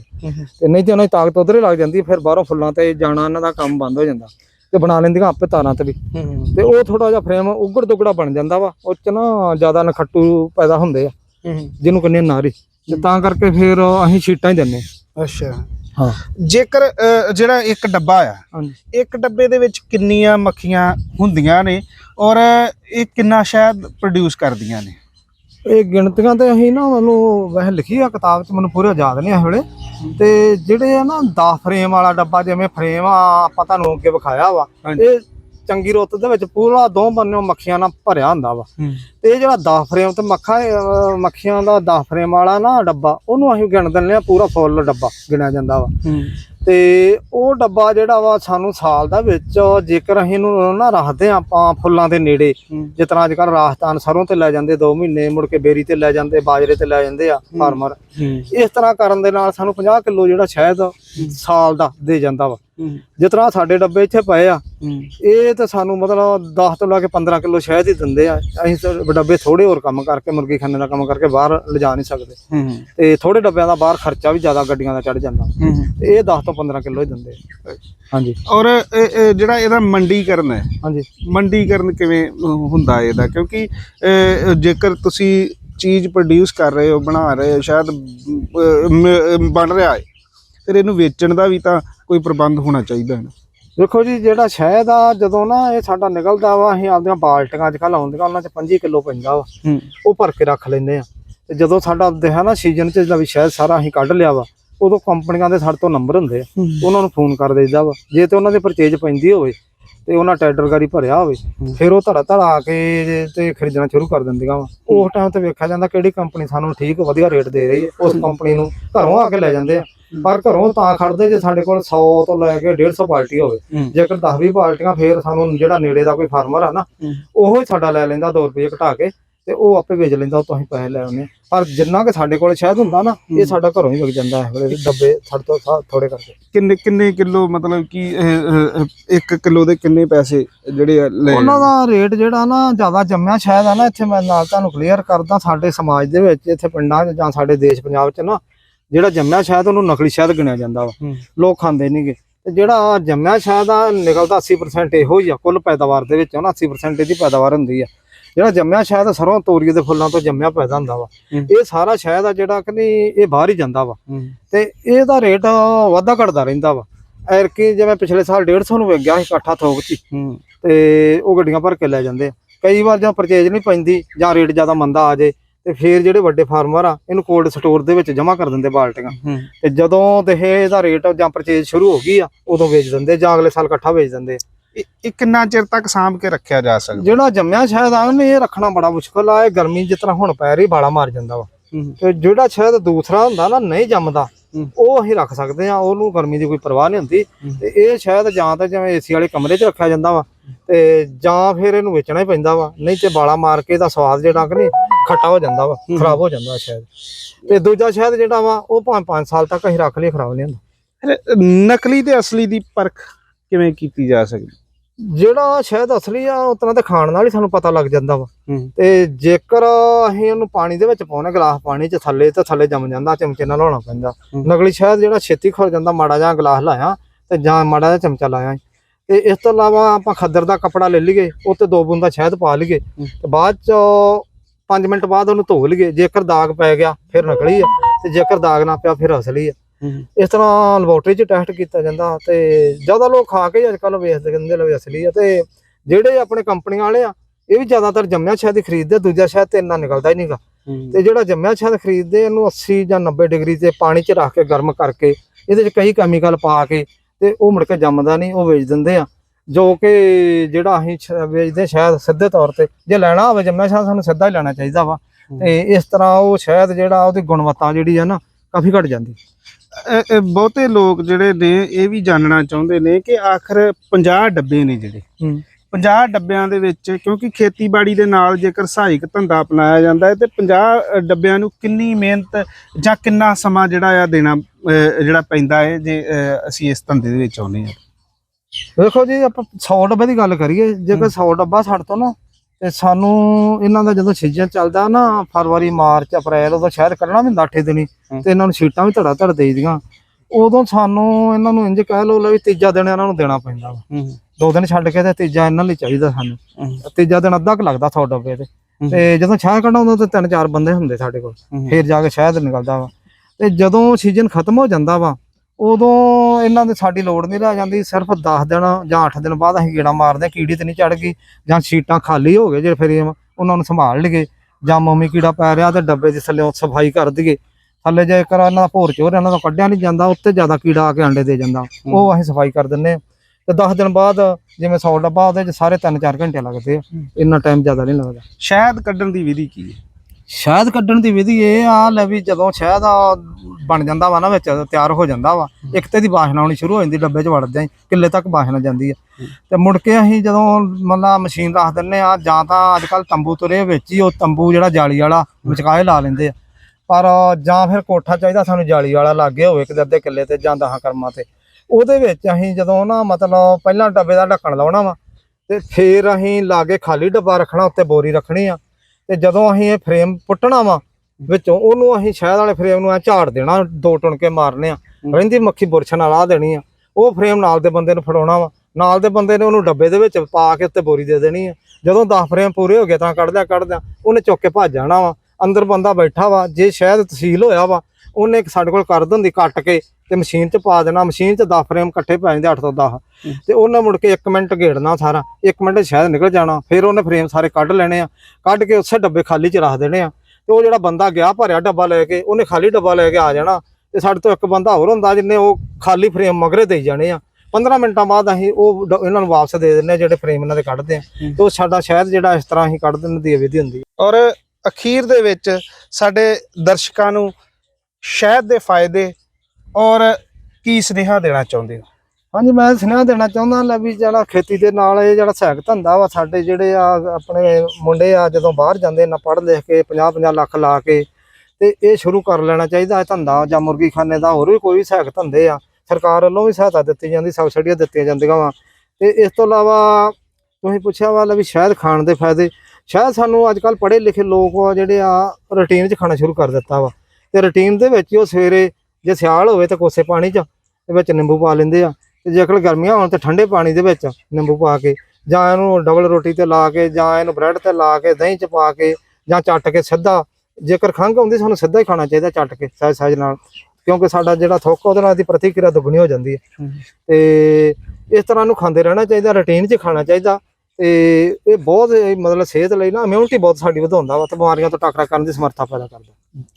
ਤੇ ਨਹੀਂ ਤੇ ਉਹਨਾਂ ਦੀ ਤਾਕਤ ਉਧਰੇ ਲੱਗ ਜਾਂਦੀ ਫਿਰ ਬਾਹਰੋਂ ਫੁੱਲਾਂ ਤੇ ਜਾਣਾ ਇਹਨਾਂ ਦਾ ਕੰਮ ਬੰਦ ਹੋ ਜਾਂਦਾ। ਤੇ ਬਣਾ ਲੈਂਦੀਆਂ ਆਪੇ ਤਾਰਾਂ ਤੇ ਵੀ। ਤੇ ਉਹ ਥੋੜਾ ਜਿਹਾ ਫਰੇਮ ਉਗੜ ਦੁਗੜਾ ਬਣ ਜਾਂਦਾ ਵਾ ਉਹ ਚ ਨਾ ਜ਼ਿਆਦਾ ਨਖੱਟੂ ਪੈਦਾ ਹੁੰਦੇ ਆ ਜਿਹਨੂੰ ਕਹਿੰਦੇ ਨਾਰੀ। ਤੇ ਤਾਂ ਕਰਕੇ ਫਿਰ ਅਸੀਂ ਸ਼ੀਟਾਂ ਹੀ ਦਿੰਨੇ ਅੱਛਾ। ਹਾਂ। ਜੇਕਰ ਅ, ਜਿਹੜਾ ਇੱਕ ਡੱਬਾ ਆ ਹਾਂਜੀ। ਇੱਕ ਡੱਬੇ ਦੇ ਵਿੱਚ ਕਿੰਨੀਆਂ ਮੱਖੀਆਂ ਹੁੰਦੀਆਂ ਨੇ ਔਰ ਇਹ ਕਿੰਨਾ ਸ਼ਹਿਦ ਪ੍ਰੋਡਿਊਸ ਕਰਦੀਆਂ ਨੇ? ਇਹ ਗਿਣਤੀਆਂ ਤੇ ਅਸੀਂ ਨਾ ਮੈਨੂੰ ਵੈਸੇ ਲਿਖੀ ਆ ਕਿਤਾਬ 'ਚ ਮੈਨੂੰ ਪੂਰਾ ਯਾਦ ਨਹੀਂ ਇਸ ਵੇਲੇ। ਤੇ ਜਿਹੜੇ ਆ ਨਾ 10 ਫਰੇਮ ਵਾਲਾ ਡੱਬਾ ਜਿਵੇਂ ਫਰੇਮ ਆ ਆਪਾਂ ਤੁਹਾਨੂੰ ਅੱਗੇ ਵਿਖਾਇਆ ਵਾ ਹਾਂਜੀ। ਇਹ ਚੰਗੀ ਰੁੱਤ ਦੇ ਵਿੱਚ ਪੂਰਾ ਦੋ ਬੰਨਿਓ ਮੱਖੀਆਂ ਨਾਲ ਭਰਿਆ ਹੁੰਦਾ ਵਾ। ਤੇ ਇਹ ਜਿਹੜਾ 10 ਫਰੇਮ ਤੇ ਮੱਖਾ ਮੱਖੀਆਂ ਦਾ 10 ਫਰੇਮ ਵਾਲਾ ਨਾ ਡੱਬਾ ਉਹਨੂੰ ਅਸੀਂ ਗਿਣ ਦਿੰਦੇ ਆ ਪੂਰਾ ਫੁੱਲ ਡੱਬਾ ਗਿਣਿਆ ਜਾਂਦਾ ਵਾ। ਤੇ ਉਹ ਡੱਬਾ ਜਿਹੜਾ ਵਾ ਸਾਨੂੰ ਸਾਲ ਦਾ ਵਿੱਚ ਜੇਕਰ ਅਸੀਂ ਇਹਨੂੰ ਨਾ ਰੱਖਦੇ ਆਪਾਂ ਫੁੱਲਾਂ ਦੇ ਨੇੜੇ ਜਿਸ ਤਰ੍ਹਾਂ ਅੱਜ ਕੱਲ੍ਹ ਰਾਜਸਥਾਨ ਸਰੋਂ ਤੇ ਲੈ ਜਾਂਦੇ 2 ਮਹੀਨੇ ਮੁੜ ਕੇ ਬੇਰੀ ਤੇ ਲੈ ਜਾਂਦੇ ਬਾਜਰੇ ਤੇ ਲੈ ਜਾਂਦੇ ਆ ਫਾਰਮਰ ਇਸ ਤਰ੍ਹਾਂ ਕਰਨ ਦੇ ਨਾਲ ਸਾਨੂੰ 50 ਕਿਲੋ ਜਿਹੜਾ ਸ਼ਹਿਦ ਸਾਲ ਦਾ ਦੇ ਜਾਂਦਾ ਵਾ। ਜਿਸ ਤਰ੍ਹਾਂ ਸਾਡੇ ਡੱਬੇ ਇੱਥੇ ਪਏ ਆ ਇਹ ਤਾਂ ਸਾਨੂੰ ਮਤਲਬ 10 ਤੋਂ ਲੈ ਕੇ 15 ਕਿਲੋ ਸ਼ਹਿਦ ਹੀ ਦਿੰਦੇ ਆ। ਅਸੀਂ ਤਾਂ ਡੱਬੇ ਥੋੜੇ ਹੋਰ ਕੰਮ ਕਰਕੇ ਮੁਰਗੀ ਖਾਨੇ ਦਾ ਕੰਮ ਕਰਕੇ ਬਾਹਰ ਲਿਜਾ ਨਹੀਂ ਸਕਦੇ। ਤੇ ਥੋੜੇ ਡੱਬਿਆਂ ਦਾ ਬਾਹਰ ਖਰਚਾ ਵੀ ਜ਼ਿਆਦਾ ਗੱਡੀਆਂ ਦਾ ਚੜ ਜਾਂਦਾ। ਇਹ 10 ਤੋਂ 15 ਕਿਲੋ ਹੀ ਦਿੰਦੇ ਆ। ਹਾਂਜੀ। ਔਰ ਜਿਹੜਾ ਇਹਦਾ ਮੰਡੀਕਰਨ ਹੈ ਹਾਂਜੀ। ਮੰਡੀਕਰਨ ਕਿਵੇਂ ਹੁੰਦਾ ਇਹਦਾ? ਕਿਉਂਕਿ ਜੇਕਰ ਤੁਸੀਂ ਚੀਜ਼ ਪ੍ਰੋਡਿਊਸ ਕਰ ਰਹੇ ਹੋ ਬਣਾ ਰਹੇ ਹੋ ਸ਼ਾਇਦ ਬਣ ਰਿਹਾ ਹੈ ਫਿਰ ਇਹਨੂੰ ਵੇਚਣ ਦਾ ਵੀ ਤਾਂ ਕੋਈ ਪ੍ਰਬੰਧ ਹੋਣਾ ਚਾਹੀਦਾ ਹੈ ਨਾ। ਦੇਖੋ ਜੀ ਜਿਹੜਾ ਸ਼ਹਿਦ ਆ ਜਦੋਂ ਨਾ ਇਹ ਸਾਡਾ ਨਿਕਲਦਾ ਵਾ ਅਸੀਂ ਆਪਦੀਆਂ ਬਾਲਟੀਆਂ ਅੱਜ ਕੱਲ੍ਹ ਆਉਂਦੀਆਂ ਉਹਨਾਂ 'ਚ 25 ਕਿਲੋ ਪੈਂਦਾ ਵਾ। ਉਹ ਭਰ ਕੇ ਰੱਖ ਲੈਂਦੇ ਆ। ਤੇ ਜਦੋਂ ਸਾਡਾ ਦੇਖਿਆ ਨਾ ਸੀਜ਼ਨ 'ਚ ਜਿਹੜਾ ਵੀ ਸ਼ਹਿਦ ਸਾਰਾ ਅਸੀਂ ਕੱਢ ਲਿਆ ਵਾ ਉਦੋਂ ਕੰਪਨੀਆਂ ਦੇ ਸਾਡੇ ਤੋਂ ਨੰਬਰ ਹੁੰਦੇ ਆ। ਉਹਨਾਂ ਨੂੰ ਫੋਨ ਕਰ ਦੇਈਦਾ ਵਾ। ਜੇ ਤੇ ਉਹਨਾਂ ਦੇ ਪਰਚੇਜ ਪੈਂਦੀ ਹੋਵੇ ਤੇ ਉਹਨਾਂ ਟੈਂਡਰ ਗਾਰੀ ਭਰਿਆ ਹੋਵੇ ਫਿਰ ਉਹ ਧੜਾ ਧੜਾ ਆ ਕੇ ਤੇ ਖਰੀਦਣਾ ਸ਼ੁਰੂ ਕਰ ਦਿੰਦੀਆਂ ਵਾ। ਉਸ ਟਾਈਮ ਤੇ ਵੇਖਿਆ ਜਾਂਦਾ ਕਿਹੜੀ ਕੰਪਨੀ ਸਾਨੂੰ ਠੀਕ ਵਧੀਆ ਰੇਟ ਦੇ ਰਹੀ ਹੈ ਉਸ ਕੰਪਨੀ ਨੂੰ ਘਰੋਂ ਆ ਕੇ ਲੈ ਜਾਂਦੇ ਆ। ਪਰ ਘਰੋਂ ਤਾਂ ਖੜਦੇ ਜੇ ਸਾਡੇ ਕੋਲ 100 ਤੋਂ ਲੈ ਕੇ 150 ਬਾਲਟੀ ਹੋਵੇ ਜੇਕਰ 10 20 ਬਾਲਟੀਆਂ ਫੇਰ ਸਾਨੂੰ ਜਿਹੜਾ ਨੇੜੇ ਦਾ ਕੋਈ ਫਾਰਮਰ ਆ ਨਾ। ਉਹੋ ਹੀ ਸਾਡਾ ਲੈ ਲੈਂਦਾ 2 ਰੁਪਏ ਘਟਾ ਕੇ ਤੇ ਉਹ ਆਪੇ ਵੇਚ ਲੈਂਦਾ ਉਹ ਤੋਂ ਅਸੀਂ ਪੈਸੇ ਲੈ ਆਉਂਦੇ। ਪਰ ਜਿੰਨਾ ਕਿ ਸਾਡੇ ਕੋਲ ਸ਼ਾਇਦ ਹੁੰਦਾ ਨਾ ਇਹ ਸਾਡਾ ਘਰੋਂ ਹੀ ਵਿਕ ਜਾਂਦਾ ਹੈ ਵੇਲੇ ਡੱਬੇ ਸਾਡੇ ਤੋਂ ਥੋੜੇ ਕਰਕੇ ਕਿੰਨੇ ਕਿੰਨੇ ਕਿਲੋ ਮਤਲਬ ਕਿ 1 ਕਿਲੋ ਦੇ ਕਿੰਨੇ ਪੈਸੇ ਜਿਹੜੇ ਲੈ ਉਹਨਾਂ ਦਾ ਰੇਟ ਜਿਹੜਾ ਨਾ ਜ਼ਿਆਦਾ ਜੰਮਿਆ ਸ਼ਾਇਦ ਆ ਨਾ ਇੱਥੇ ਮੈਂ ਨਾਲ ਤੁਹਾਨੂੰ ਕਲੀਅਰ ਕਰਦਾ ਸਾਡੇ ਸਮਾਜ ਦੇ ਵਿੱਚ ਇੱਥੇ ਪਿੰਡਾਂ 'ਚ ਜਾਂ ਸਾਡੇ ਦੇਸ਼ ਪੰਜਾਬ 'ਚ ਨਾ ਜਿਹੜਾ ਜੰਮਿਆ ਸ਼ਾਇਦ ਉਹਨੂੰ ਨਕਲੀ ਸ਼ਾਇਦ ਗਿਣਿਆ ਜਾਂਦਾ ਵਾ। ਲੋਕ ਖਾਂਦੇ ਨਹੀਂਗੇ ਤੇ ਜਿਹੜਾ ਜੰਮਿਆ ਸ਼ਾਇਦ ਆ ਨਿਕਲਦਾ 80% ਇਹੋ ਹੀ ਆ ਕੁੱਲ ਪੈਦਾਵਾਰ ਦੇ ਵਿੱਚ ਨਾ 80% ਇਹਦੀ ਪੈਦਾਵਾਰ ਹੁੰਦੀ ਆ। ਜਿਹੜਾ ਜੰਮਿਆ ਸ਼ਾਇਦ ਸਰੋਂ ਤੋਰੀਏ ਦੇ ਫੁੱਲਾਂ ਤੋਂ ਜੰਮਿਆ ਪੈਦਾ ਹੁੰਦਾ ਵਾ। ਇਹ ਸਾਰਾ ਸ਼ਾਇਦ ਆ ਜਿਹੜਾ ਕਿ ਨਹੀਂ ਇਹ ਬਾਹਰ ਹੀ ਜਾਂਦਾ ਵਾ। ਤੇ ਇਹਦਾ ਰੇਟ ਵਾਧਾ ਘਟਦਾ ਰਹਿੰਦਾ ਵਾ। ਐਰਕੀ ਜਿਵੇਂ ਪਿਛਲੇ ਸਾਲ 150 ਨੂੰ ਵਿਕ ਗਿਆ ਸੀ ਇਕੱਠਾ ਥੋਕ 'ਚ ਤੇ ਉਹ ਗੱਡੀਆਂ ਭਰ ਕੇ ਲੈ ਜਾਂਦੇ ਕਈ ਵਾਰ ਜਾਂ ਪਰਚੇਜ ਨਹੀਂ ਪੈਂਦੀ ਜਾਂ ਰੇਟ ਜ਼ਿਆਦਾ ਮੰਦਾ ਆ ਜੇ ਤੇ ਫਿਰ ਜਿਹੜੇ ਵੱਡੇ ਫਾਰਮਰ ਆ ਇਹਨੂੰ ਕੋਲਡ ਸਟੋਰ ਦੇ ਵਿੱਚ ਜਮ੍ਹਾਂ ਕਰ ਦਿੰਦੇ ਬਾਲਟੀਆਂ। ਤੇ ਜਦੋਂ ਤੇ ਇਹ ਇਹਦਾ ਰੇਟ ਜਾਂ ਪਰਚੇਜ ਸ਼ੁਰੂ ਹੋ ਗਈ ਆ ਉਦੋਂ ਵੇਚ ਦਿੰਦੇ ਜਾਂ ਅਗਲੇ ਸਾਲ ਇਕੱਠਾ ਵੇਚ ਦਿੰਦੇ। ਇਹ ਕਿੰਨਾ ਚਿਰ ਤੱਕ ਸਾਂਭ ਕੇ ਰੱਖਿਆ ਜਾ ਸਕਦਾ? ਜਿਹੜਾ ਜੰਮਿਆ ਸ਼ਾਇਦ ਆ ਉਹਨੇ ਇਹ ਰੱਖਣਾ ਬੜਾ ਮੁਸ਼ਕਲ ਆ ਇਹ ਗਰਮੀ ਜਿਸ ਤਰ੍ਹਾਂ ਹੁਣ ਪੈ ਰਹੀ ਬਾਲਾ ਮਾਰ ਜਾਂਦਾ ਵਾ। ਤੇ ਜਿਹੜਾ ਸ਼ਾਇਦ ਦੂਸਰਾ ਹੁੰਦਾ ਨਾ ਨਹੀਂ ਜੰਮਦਾ। ਉਹ ਅਸੀਂ ਰੱਖ ਸਕਦੇ ਆ ਉਹਨੂੰ ਗਰਮੀ ਦੀ ਕੋਈ ਪਰਵਾਹ ਨਹੀਂ ਹੁੰਦੀ। ਤੇ ਇਹ ਸ਼ਾਇਦ ਜਾਂ ਤਾਂ ਜਿਵੇਂ ਏਸੀ ਵਾਲੇ ਕਮਰੇ 'ਚ ਰੱਖਿਆ ਜਾਂਦਾ ਵਾ ਤੇ ਜਾਂ ਫਿਰ ਇਹਨੂੰ ਵੇਚਣਾ ਹੀ ਪੈਂਦਾ ਵਾ ਨਹੀਂ ਤੇ ਬਾਲਾ ਮਾਰ ਕੇ ਇਹਦਾ ਸਵਾਦ ਜਿਹੜਾ ਕਿ ਨਹੀਂ ਖੱਟਾ ਹੋ ਜਾਂਦਾ ਵਾ। ਖਰਾਬ ਹੋ ਜਾਂਦਾ ਸ਼ਾਇਦ। ਤੇ ਦੂਜਾ ਸ਼ਾਇਦ ਜਿਹੜਾ ਵਾ ਉਹ ਭਾਵੇਂ 5 ਸਾਲ ਤੱਕ ਅਸੀਂ ਰੱਖ ਲਈ ਖਰਾਬ ਨਹੀਂ ਹੁੰਦਾ। ਨਕਲੀ ਤੇ ਅਸਲੀ ਦੀ ਪਰਖ ਕਿਵੇਂ ਕੀਤੀ ਜਾ ਸਕਦੀ? ਜਿਹੜਾ ਸ਼ਾਇਦ ਅਸਲੀ ਆ ਉਸ ਤਰ੍ਹਾਂ ਤੇ ਖਾਣ ਨਾਲ ਹੀ ਸਾਨੂੰ ਪਤਾ ਲੱਗ ਜਾਂਦਾ ਵਾ। ਤੇ ਜੇਕਰ ਅਸੀਂ ਉਹਨੂੰ ਪਾਣੀ ਦੇ ਵਿੱਚ ਪਾਉਣਾ ਗਲਾਸ ਪਾਣੀ 'ਚ ਥੱਲੇ ਤੇ ਥੱਲੇ ਜੰਮ ਜਾਂਦਾ ਚਮਚੇ ਨਾਲ ਲਾਉਣਾ ਪੈਂਦਾ। ਨਕਲੀ ਸ਼ਾਇਦ ਜਿਹੜਾ ਛੇਤੀ ਖੁਰ ਜਾਂਦਾ ਮਾੜਾ ਜਿਹਾ ਗਲਾਸ ਲਾਇਆ ਤੇ ਜਾਂ ਮਾੜਾ ਜਿਹਾ ਚਮਚਾ ਲਾਇਆ। ਤੇ ਇਸ ਤੋਂ ਇਲਾਵਾ ਆਪਾਂ ਖੱਦਰ ਦਾ ਕੱਪੜਾ ਲੈ ਲਈਏ ਉਹ ਤੇ ਦੋ ਬੂੰਦਾ ਸ਼ਹਿਦ ਪਾ ਲਈਏ। ਤੇ ਬਾਅਦ ਚ 5 ਮਿੰਟ ਬਾਅਦ ਉਹਨੂੰ ਧੋ ਲਈਏ ਜੇਕਰ ਦਾਗ ਪੈ ਗਿਆ ਫਿਰ ਨਕਲੀ ਆ ਤੇ ਜੇਕਰ ਦਾਗ ਨਾ ਪਿਆ ਫਿਰ ਅਸਲੀ ਆ। ਇਸ ਤਰ੍ਹਾਂ ਲੈਬੋਰਟਰੀ 'ਚ ਟੈਸਟ ਕੀਤਾ ਜਾਂਦਾ ਤੇ ਜ਼ਿਆਦਾ ਲੋਕ ਖਾ ਕੇ ਅੱਜ ਕੱਲ ਵੇਚਦੇ ਕਹਿੰਦੇ ਲਵੇ ਅਸਲੀ ਆ ਤੇ ਜਿਹੜੇ ਆਪਣੇ ਕੰਪਨੀਆਂ ਵਾਲੇ ਆ ਇਹ ਵੀ ਜ਼ਿਆਦਾਤਰ ਜੰਮਿਆ ਸ਼ਹਿਦ ਹੀ ਖਰੀਦਦੇ ਦੂਜਾ ਸ਼ਹਿਦ ਤੇ ਇੰਨਾ ਨਿਕਲਦਾ ਹੀ ਨਹੀਂਗਾ। ਤੇ ਜਿਹੜਾ ਜੰਮਿਆ ਸ਼ਹਿਦ ਖਰੀਦਦੇ ਇਹਨੂੰ 80 ਜਾਂ 90 ਡਿਗਰੀ ਤੇ ਪਾਣੀ 'ਚ ਰੱਖ ਕੇ ਗਰਮ ਕਰਕੇ ਇਹਦੇ 'ਚ ਕਈ ਕੈਮੀਕਲ ਪਾ ਕੇ ਤੇ ਉਹ ਮੁੜ ਕੇ ਜੰਮਦਾ ਨਹੀਂ ਉਹ ਵੇਚ ਦਿੰਦੇ ਆ। ਜੋ ਕਿ ਜਿਹੜਾ ਅਸੀਂ ਵੇਚਦੇ ਸ਼ਾਇਦ ਸਿੱਧੇ ਤੌਰ ਤੇ ਜੇ ਲੈਣਾ ਹੋਵੇ ਜੰਮਿਆ ਸ਼ਹਿਦ ਸਾਨੂੰ ਸਿੱਧਾ ਹੀ ਲੈਣਾ ਚਾਹੀਦਾ ਵਾ। ਤੇ ਇਸ ਤਰ੍ਹਾਂ ਉਹ ਸ਼ਹਿਦ ਜਿਹੜਾ ਉਹਦੀ ਗੁਣਵੱਤਾ ਜਿਹੜੀ ਆ ਨਾ ਕਾਫੀ ਘਟ ਜਾਂਦੀ। ਬਹੁਤੇ ਲੋਕ ਜਿਹੜੇ ਨੇ ਇਹ ਵੀ ਜਾਣਨਾ ਚਾਹੁੰਦੇ ਨੇ ਕਿ ਆਖਰ 50 ਡੱਬੇ ਨੇ ਜਿਹੜੇ। 50 ਡੱਬਿਆਂ ਦੇ ਵਿੱਚ ਕਿਉਂਕਿ ਖੇਤੀਬਾੜੀ ਦੇ ਨਾਲ ਜੇਕਰ ਸਹਾਇਕ ਧੰਦਾ ਅਪਣਾਇਆ ਜਾਂਦਾ ਹੈ ਤੇ 50 ਡੱਬਿਆਂ ਨੂੰ ਕਿੰਨੀ ਮਿਹਨਤ ਜਾਂ ਕਿੰਨਾ ਸਮਾਂ ਜਿਹੜਾ ਆ ਦੇਣਾ ਜਿਹੜਾ ਪੈਂਦਾ ਹੈ ਜੇ ਅਸੀਂ ਇਸ ਧੰਦੇ ਦੇ ਵਿੱਚ ਆਉਂਦੇ ਹਾਂ? ਵੇਖੋ ਜੀ ਆਪਾਂ 100 ਡੱਬੇ ਦੀ ਗੱਲ ਕਰੀਏ ਜੇਕਰ 100 ਡੱਬਾ ਛੱਡ ਤੋਂ ਨਾ ਤੇ ਸਾਨੂੰ ਇਹਨਾਂ ਦਾ ਜਦੋਂ ਸੀਜ਼ਨ ਚੱਲਦਾ ਨਾ ਫਰਵਰੀ ਮਾਰਚ ਅਪ੍ਰੈਲ ਉਦੋਂ ਸ਼ਾਇਦ ਕੱਢਣਾ ਵੀ ਦਿਨੀ ਹੂੰ। ਤੇ ਇਹਨਾਂ ਨੂੰ ਸ਼ੀਟਾਂ ਵੀ ਧੜਾ ਧੜ ਦੇਈਦੀਆਂ ਉਦੋਂ ਸਾਨੂੰ ਇਹਨਾਂ ਨੂੰ ਇੰਜ ਕਹਿ ਲਓ ਲੈ ਵੀ ਤੀਜਾ ਦਿਨ ਇਹਨਾਂ ਨੂੰ ਦੇਣਾ ਪੈਂਦਾ ਵਾ। ਦੋ ਦਿਨ ਛੱਡ ਕੇ ਤੇ ਤੀਜਾ ਇਹਨਾਂ ਲਈ ਚਾਹੀਦਾ ਸਾਨੂੰ। ਤੀਜਾ ਦਿਨ ਅੱਧਾ ਕੁ ਲੱਗਦਾ 100 ਡੱਬੇ ਤੇ। ਤੇ ਜਦੋਂ ਸ਼ਾਇਦ ਕਢਾਉਂਦਾ ਤੇ ਤਿੰਨ ਚਾਰ ਬੰਦੇ ਹੁੰਦੇ ਸਾਡੇ ਕੋਲ। ਫੇਰ ਜਾ ਕੇ ਸ਼ਾਇਦ ਨਿਕਲਦਾ ਵਾ। ਤੇ ਜਦੋਂ ਸੀਜ਼ਨ ਖਤਮ ਹੋ ਜਾਂਦਾ ਵਾ ਉਦੋਂ ਇਹਨਾਂ ਦੀ ਸਾਡੀ ਲੋੜ ਨਹੀਂ ਰਹਿ ਜਾਂਦੀ। ਸਿਰਫ 10 ਦਿਨ ਜਾਂ 8 ਦਿਨ ਬਾਅਦ ਅਸੀਂ ਗੇੜਾ ਮਾਰਦੇ ਕੀੜੀ ਤੇ ਨਹੀਂ ਚੜ ਗਈ। ਜਾਂ ਸ਼ੀਟਾਂ ਖਾਲੀ ਹੋ ਗਏ ਜੇ ਫਿਰ ਉਹਨਾਂ ਨੂੰ ਸੰਭਾਲ ਲਈਏ। ਜਾਂ ਮੋਮੀ ਕੀੜਾ ਪੈ ਰਿਹਾ ਤੇ ਡੱਬੇ ਦੀ ਥੱਲੇ ਸਫ਼ਾਈ ਕਰ ਦਈਏ। ਥੱਲੇ ਜੇਕਰ ਇਹਨਾਂ ਦਾ ਭੋਰ ਚੋਰ ਇਹਨਾਂ ਦਾ ਕੱਢਿਆ ਨਹੀਂ ਜਾਂਦਾ ਉੱਤੇ ਜ਼ਿਆਦਾ ਕੀੜਾ ਆ ਕੇ ਅੰਡੇ ਦੇ ਜਾਂਦਾ। ਉਹ ਅਸੀਂ ਸਫ਼ਾਈ ਕਰ ਦਿੰਨੇ। ਤੇ 10 ਦਿਨ ਬਾਅਦ ਜਿਵੇਂ 100 ਡੱਬਾ ਉਹਦੇ ਚ ਸਾਰੇ 3-4 ਘੰਟੇ ਲੱਗਦੇ ਆ। ਇੰਨਾ ਟਾਈਮ ਜ਼ਿਆਦਾ ਨਹੀਂ ਲੱਗਦਾ। ਸ਼ਹਿਦ ਕੱਢਣ ਦੀ ਵਿਧੀ ਕੀ ਹੈ? ਸ਼ਹਿਦ ਕੱਢਣ ਦੀ ਵਿਧੀ ਇਹ ਆ ਲੈ ਵੀ ਜਦੋਂ ਸ਼ਹਿਦ ਆ ਬਣ ਜਾਂਦਾ ਵਾ ਨਾ ਵਿੱਚ ਤਿਆਰ ਹੋ ਜਾਂਦਾ ਵਾ ਇੱਕ ਤੇ ਦੀ ਬਾਸ਼ਨਾ ਆਉਣੀ ਸ਼ੁਰੂ ਹੋ ਜਾਂਦੀ ਡੱਬੇ 'ਚ ਵੜਦੇ ਹੀ ਕਿੱਲੇ ਤੱਕ ਬਾਸ਼ਨਾ ਜਾਂਦੀ ਆ। ਤੇ ਮੁੜ ਕੇ ਅਸੀਂ ਜਦੋਂ ਮਤਲਬ ਮਸ਼ੀਨ ਰੱਖ ਦਿੰਨੇ ਆ ਜਾਂ ਤਾਂ ਅੱਜ ਕੱਲ ਤੰਬੂ ਤੁਰੇ ਵਿੱਚ ਹੀ ਉਹ ਤੰਬੂ ਜਿਹੜਾ ਜਾਲੀ ਵਾਲਾ ਵਿਚਕਾਏ ਲਾ ਲੈਂਦੇ ਆ। ਪਰ ਜਾਂ ਫਿਰ ਕੋਠਾ ਚਾਹੀਦਾ ਸਾਨੂੰ ਜਾਲੀ ਵਾਲਾ ਲਾਗੇ ਹੋਵੇ ਕਿਤੇ ਅੱਧੇ ਕਿੱਲੇ ਤੇ ਜਾਂ ਦਹਾਂ ਕਰਮਾਂ ਤੇ। ਉਹਦੇ ਵਿੱਚ ਅਸੀਂ ਜਦੋਂ ਨਾ ਮਤਲਬ ਪਹਿਲਾਂ ਡੱਬੇ ਦਾ ਢੱਕਣ ਲਾਉਣਾ ਵਾ ਤੇ ਫੇਰ ਅਸੀਂ ਲਾਗੇ ਖਾਲੀ ਡੱਬਾ ਰੱਖਣਾ ਉੱਤੇ ਬੋਰੀ ਰੱਖਣੀ ਆ। ਤੇ ਜਦੋਂ ਅਸੀਂ ਇਹ ਫਰੇਮ ਪੁੱਟਣਾ ਵਾ ਵਿੱਚੋਂ ਉਹਨੂੰ ਅਸੀਂ ਸ਼ਹਿਦ ਵਾਲੇ ਫਰੇਮ ਨੂੰ ਐ ਝਾੜ ਦੇਣਾ ਦੋ ਟੁਣਕੇ ਮਾਰਨੇ ਆ। ਰਹਿੰਦੀ ਮੱਖੀ ਬੁਰਸ਼ ਨਾਲ ਲਾ ਦੇਣੀ ਆ। ਉਹ ਫਰੇਮ ਨਾਲ ਦੇ ਬੰਦੇ ਨੂੰ ਫੜਾਉਣਾ ਵਾ। ਨਾਲ ਦੇ ਬੰਦੇ ਨੇ ਉਹਨੂੰ ਡੱਬੇ ਦੇ ਵਿੱਚ ਪਾ ਕੇ ਉੱਤੇ ਬੋਰੀ ਦੇ ਦੇਣੀ ਆ। ਜਦੋਂ 10 ਫਰੇਮ ਪੂਰੇ ਹੋ ਗਏ ਤਾਂ ਕੱਢਦਿਆਂ ਕੱਢਦਿਆਂ ਉਹਨੇ ਚੁੱਕ ਕੇ ਭੱਜ ਜਾਣਾ ਵਾ। ਅੰਦਰ ਬੰਦਾ ਬੈਠਾ ਵਾ। ਜੇ ਸ਼ਾਇਦ ਤਹਿਸੀਲ ਹੋਇਆ ਵਾ ਉਹਨੇ ਇੱਕ ਸਾਡੇ ਕੋਲ ਕਰ ਦਿੰਦੀ ਕੱਟ ਕੇ ਤੇ ਮਸ਼ੀਨ 'ਚ ਪਾ ਦੇਣਾ ਮਸ਼ੀਨ 'ਚ 10 ਫਰੇਮ ਇਕੱਠੇ ਪੈ ਜਾਂਦੇ 8 ਤੋਂ 10 ਤੇ ਉਹਨੇ ਮੁੜ ਕੇ 1 ਮਿੰਟ ਘੇੜਨਾ ਸਾਰਾ 1 ਮਿੰਟ ਸ਼ਾਇਦ ਨਿਕਲ ਜਾਣਾ ਫਿਰ ਉਹਨੇ ਫਰੇਮ ਸਾਰੇ ਕੱਢ ਲੈਣੇ ਆ ਕੱਢ ਕੇ ਉਸੇ ਡੱਬੇ ਖਾਲੀ 'ਚ ਰੱਖ ਦੇਣੇ ਆ। ਤੇ ਉਹ ਜਿਹੜਾ ਬੰਦਾ ਗਿਆ ਭਰਿਆ ਡੱਬਾ ਲੈ ਕੇ ਉਹਨੇ ਖਾਲੀ ਡੱਬਾ ਲੈ ਕੇ ਆ ਜਾਣਾ। ਤੇ ਸਾਡੇ ਤੋਂ ਇੱਕ ਬੰਦਾ ਹੋਰ ਹੁੰਦਾ ਜਿਹਨੇ ਉਹ ਖਾਲੀ ਫਰੇਮ ਮਗਰੇ ਦੇਈ ਜਾਣੇ ਆ। 15 ਮਿੰਟਾਂ ਬਾਅਦ ਅਸੀਂ ਉਹ ਇਹਨਾਂ ਨੂੰ ਵਾਪਸ ਦੇ ਦਿੰਨੇ ਆ ਜਿਹੜੇ ਫਰੇਮ ਇਹਨਾਂ ਦੇ ਕੱਢਦੇ ਆ। ਤੇ ਉਹ ਸਾਡਾ ਸ਼ਾਇਦ ਜਿਹੜਾ ਇਸ ਤਰ੍ਹਾਂ ਅਸੀਂ ਕੱਢ ਦਿੰਦੇ ਦੀ ਵਿਧੀ ਹੁੰਦੀ ਔਰ ਅਖੀਰ ਦੇ ਵਿੱਚ ਸਾਡੇ ਦਰਸ਼ਕਾਂ ਨੂੰ ਸ਼ਹਿਦ ਦੇ ਫਾਇਦੇ ਔਰ ਕੀ ਸੁਨੇਹਾ ਦੇਣਾ ਚਾਹੁੰਦੇ ਹੋ? ਹਾਂਜੀ, ਮੈਂ ਸੁਨੇਹਾ ਦੇਣਾ ਚਾਹੁੰਦਾ ਲੈ ਵੀ ਜਿਹੜਾ ਖੇਤੀ ਦੇ ਨਾਲ ਇਹ ਜਿਹੜਾ ਸਹਾਇਕ ਧੰਦਾ ਵਾ, ਸਾਡੇ ਜਿਹੜੇ ਆ ਆਪਣੇ ਮੁੰਡੇ ਆ ਜਦੋਂ ਬਾਹਰ ਜਾਂਦੇ ਨਾ, ਪੜ੍ਹ ਲਿਖ ਕੇ 50 50 ਲੱਖ ਲਾ ਕੇ ਤੇ ਇਹ ਸ਼ੁਰੂ ਕਰ ਲੈਣਾ ਚਾਹੀਦਾ ਇਹ ਧੰਦਾ ਜਾਂ ਮੁਰਗੀ ਖਾਨੇ ਦਾ ਹੋਰ ਵੀ ਕੋਈ ਸਹਾਇਕ ਧੰਦੇ ਆ, ਸਰਕਾਰ ਵੱਲੋਂ ਵੀ ਸਹਾਇਤਾ ਦਿੱਤੀ ਜਾਂਦੀ, ਸਬਸਿਡੀਆਂ ਦਿੱਤੀਆਂ ਜਾਂਦੀਆਂ ਵਾ। ਤੇ ਇਸ ਤੋਂ ਇਲਾਵਾ ਤੁਸੀਂ ਪੁੱਛਿਆ ਵਾ ਲੈ ਵੀ ਸ਼ਾਇਦ ਖਾਣ ਦੇ ਫਾਇਦੇ ਸ਼ਾਇਦ ਸਾਨੂੰ ਅੱਜ ਕੱਲ ਪੜ੍ਹੇ ਲਿਖੇ ਲੋਕ ਆ ਜਿਹੜੇ ਆ ਰੁਟੀਨ 'ਚ ਖਾਣਾ ਸ਼ੁਰੂ ਕਰ ਦਿੱਤਾ ਵਾ। ਤੇ ਰੁਟੀਨ ਦੇ ਵਿੱਚ ਉਹ ਸਵੇਰੇ ਜੇ ਸਿਆਲ ਹੋਵੇ ਤਾਂ ਕੋਸੇ ਪਾਣੀ 'ਚ ਦੇ ਵਿੱਚ ਨਿੰਬੂ ਪਾ ਲੈਂਦੇ ਆ। ਤੇ ਜੇਕਰ ਗਰਮੀਆਂ ਹੋਣ ਤੇ ਠੰਡੇ ਪਾਣੀ ਦੇ ਵਿੱਚ ਨਿੰਬੂ ਪਾ ਕੇ ਜਾਂ ਇਹਨੂੰ ਡਬਲ ਰੋਟੀ ਤੇ ਲਾ ਕੇ ਜਾਂ ਇਹਨੂੰ ਬ੍ਰੈਡ ਤੇ ਲਾ ਕੇ ਦਹੀਂ 'ਚ ਪਾ ਕੇ ਜਾਂ ਚੱਟ ਕੇ ਸਿੱਧਾ ਜੇਕਰ ਖੰਘ ਆਉਂਦੀ ਸਾਨੂੰ ਸਿੱਧਾ ਹੀ ਖਾਣਾ ਚਾਹੀਦਾ ਚੱਟ ਕੇ ਸਹਿਜ ਸਹਿਜ ਨਾਲ। ਕਿਉਂਕਿ ਸਾਡਾ ਜਿਹੜਾ ਥੁੱਕ ਉਹਦੇ ਨਾਲ ਦੀ ਪ੍ਰਤੀਕਿਰਿਆ ਦੁੱਗਣੀ ਹੋ ਜਾਂਦੀ ਹੈ। ਤੇ ਇਸ ਤਰ੍ਹਾਂ ਨੂੰ ਖਾਂਦੇ ਰਹਿਣਾ ਚਾਹੀਦਾ ਰੁਟੀਨ 'ਚ ਖਾਣਾ ਚਾਹੀਦਾ। ਤੇ ਇਹ ਬਹੁਤ ਇਹ ਮਤਲਬ ਸਿਹਤ ਲਈ ਨਾ ਇਮਿਊਨਿਟੀ ਬਹੁਤ ਸਾਡੀ ਵਧਾਉਂਦਾ ਵਾ ਤੇ ਬਿਮਾਰੀਆਂ ਤੋਂ ਟਾਕਰਾ ਕਰਨ ਦੀ ਸਮਰੱਥਾ ਪੈਦਾ ਕਰਦਾ।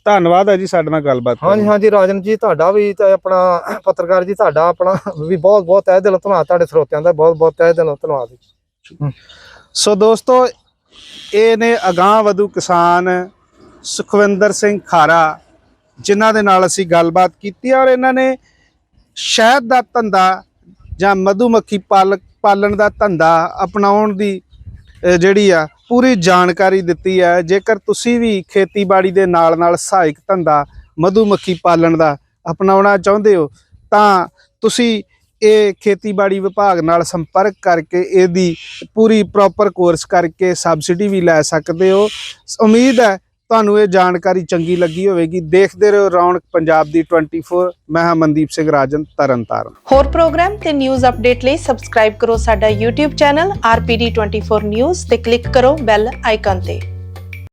ਧੰਨਵਾਦ ਹੈ ਜੀ ਸਾਡੇ ਨਾਲ ਗੱਲਬਾਤ ਹਾਂਜੀ ਹਾਂਜੀ ਰਾਜਨ ਜੀ ਤੁਹਾਡਾ ਵੀ ਤੇ ਆਪਣਾ ਪੱਤਰਕਾਰ ਜੀ ਤੁਹਾਡਾ ਆਪਣਾ ਵੀ ਬਹੁਤ ਬਹੁਤ ਤਹਿ ਦਿਲੋਂ ਧੰਨਵਾਦ ਤੁਹਾਡੇ ਸਰੋਤਿਆਂ ਦਾ ਬਹੁਤ ਬਹੁਤ ਤਹਿ ਦਿਲੋਂ ਧੰਨਵਾਦ ਜੀ। ਸੋ ਦੋਸਤੋ ਇਹ ਨੇ ਅਗਾਹ ਵਧੂ ਕਿਸਾਨ ਸੁਖਵਿੰਦਰ ਸਿੰਘ ਖਾਰਾ ਜਿਨ੍ਹਾਂ ਦੇ ਨਾਲ ਅਸੀਂ ਗੱਲਬਾਤ ਕੀਤੀ ਔਰ ਇਹਨਾਂ ਨੇ ਸ਼ਹਿਦ ਦਾ ਧੰਦਾ ਜਾਂ ਮਧੂਮੱਖੀ ਪਾਲਕ ਪਾਲਣ ਦਾ ਧੰਦਾ ਅਪਣਾਉਣ ਦੀ ਜਿਹੜੀ ਆ, ਪੂਰੀ ਜਾਣਕਾਰੀ ਦਿੱਤੀ ਹੈ ਜੇਕਰ ਤੁਸੀਂ ਵੀ ਖੇਤੀਬਾੜੀ ਦੇ ਨਾਲ ਨਾਲ ਸਹਾਇਕ ਧੰਦਾ, ਮਧੂਮੱਖੀ ਪਾਲਣ ਦਾ ਅਪਣਾਉਣਾ ਚਾਹੁੰਦੇ ਹੋ, ਤਾਂ ਤੁਸੀਂ ਇਹ ਖੇਤੀਬਾੜੀ ਵਿਭਾਗ ਨਾਲ ਸੰਪਰਕ ਕਰਕੇ ਇਹਦੀ ਪੂਰੀ ਪ੍ਰੋਪਰ ਕੋਰਸ ਕਰਕੇ ਸਬਸਿਡੀ ਵੀ ਲੈ ਸਕਦੇ ਹੋ। ਉਮੀਦ ਹੈ ਤੁਹਾਨੂੰ ਇਹ ਜਾਣਕਾਰੀ ਚੰਗੀ ਲੱਗੀ ਹੋਵੇਗੀ। ਦੇਖਦੇ ਰਹੋ ਰੌਣਕ ਪੰਜਾਬ ਦੀ 24 ਮੈਂ ਹਾਂ ਮਨਦੀਪ ਸਿੰਘ ਰਾਜਨ ਤਰਨਤਾਰਨ ਹੋਰ ਪ੍ਰੋਗਰਾਮ ਤੇ ਨਿਊਜ਼ ਅਪਡੇਟ ਲਈ ਸਬਸਕ੍ਰਾਈਬ ਕਰੋ ਸਾਡਾ YouTube ਚੈਨਲ RPD24 News ਤੇ ਕਲਿੱਕ ਕਰੋ ਬੈਲ ਆਈਕਨ ਤੇ।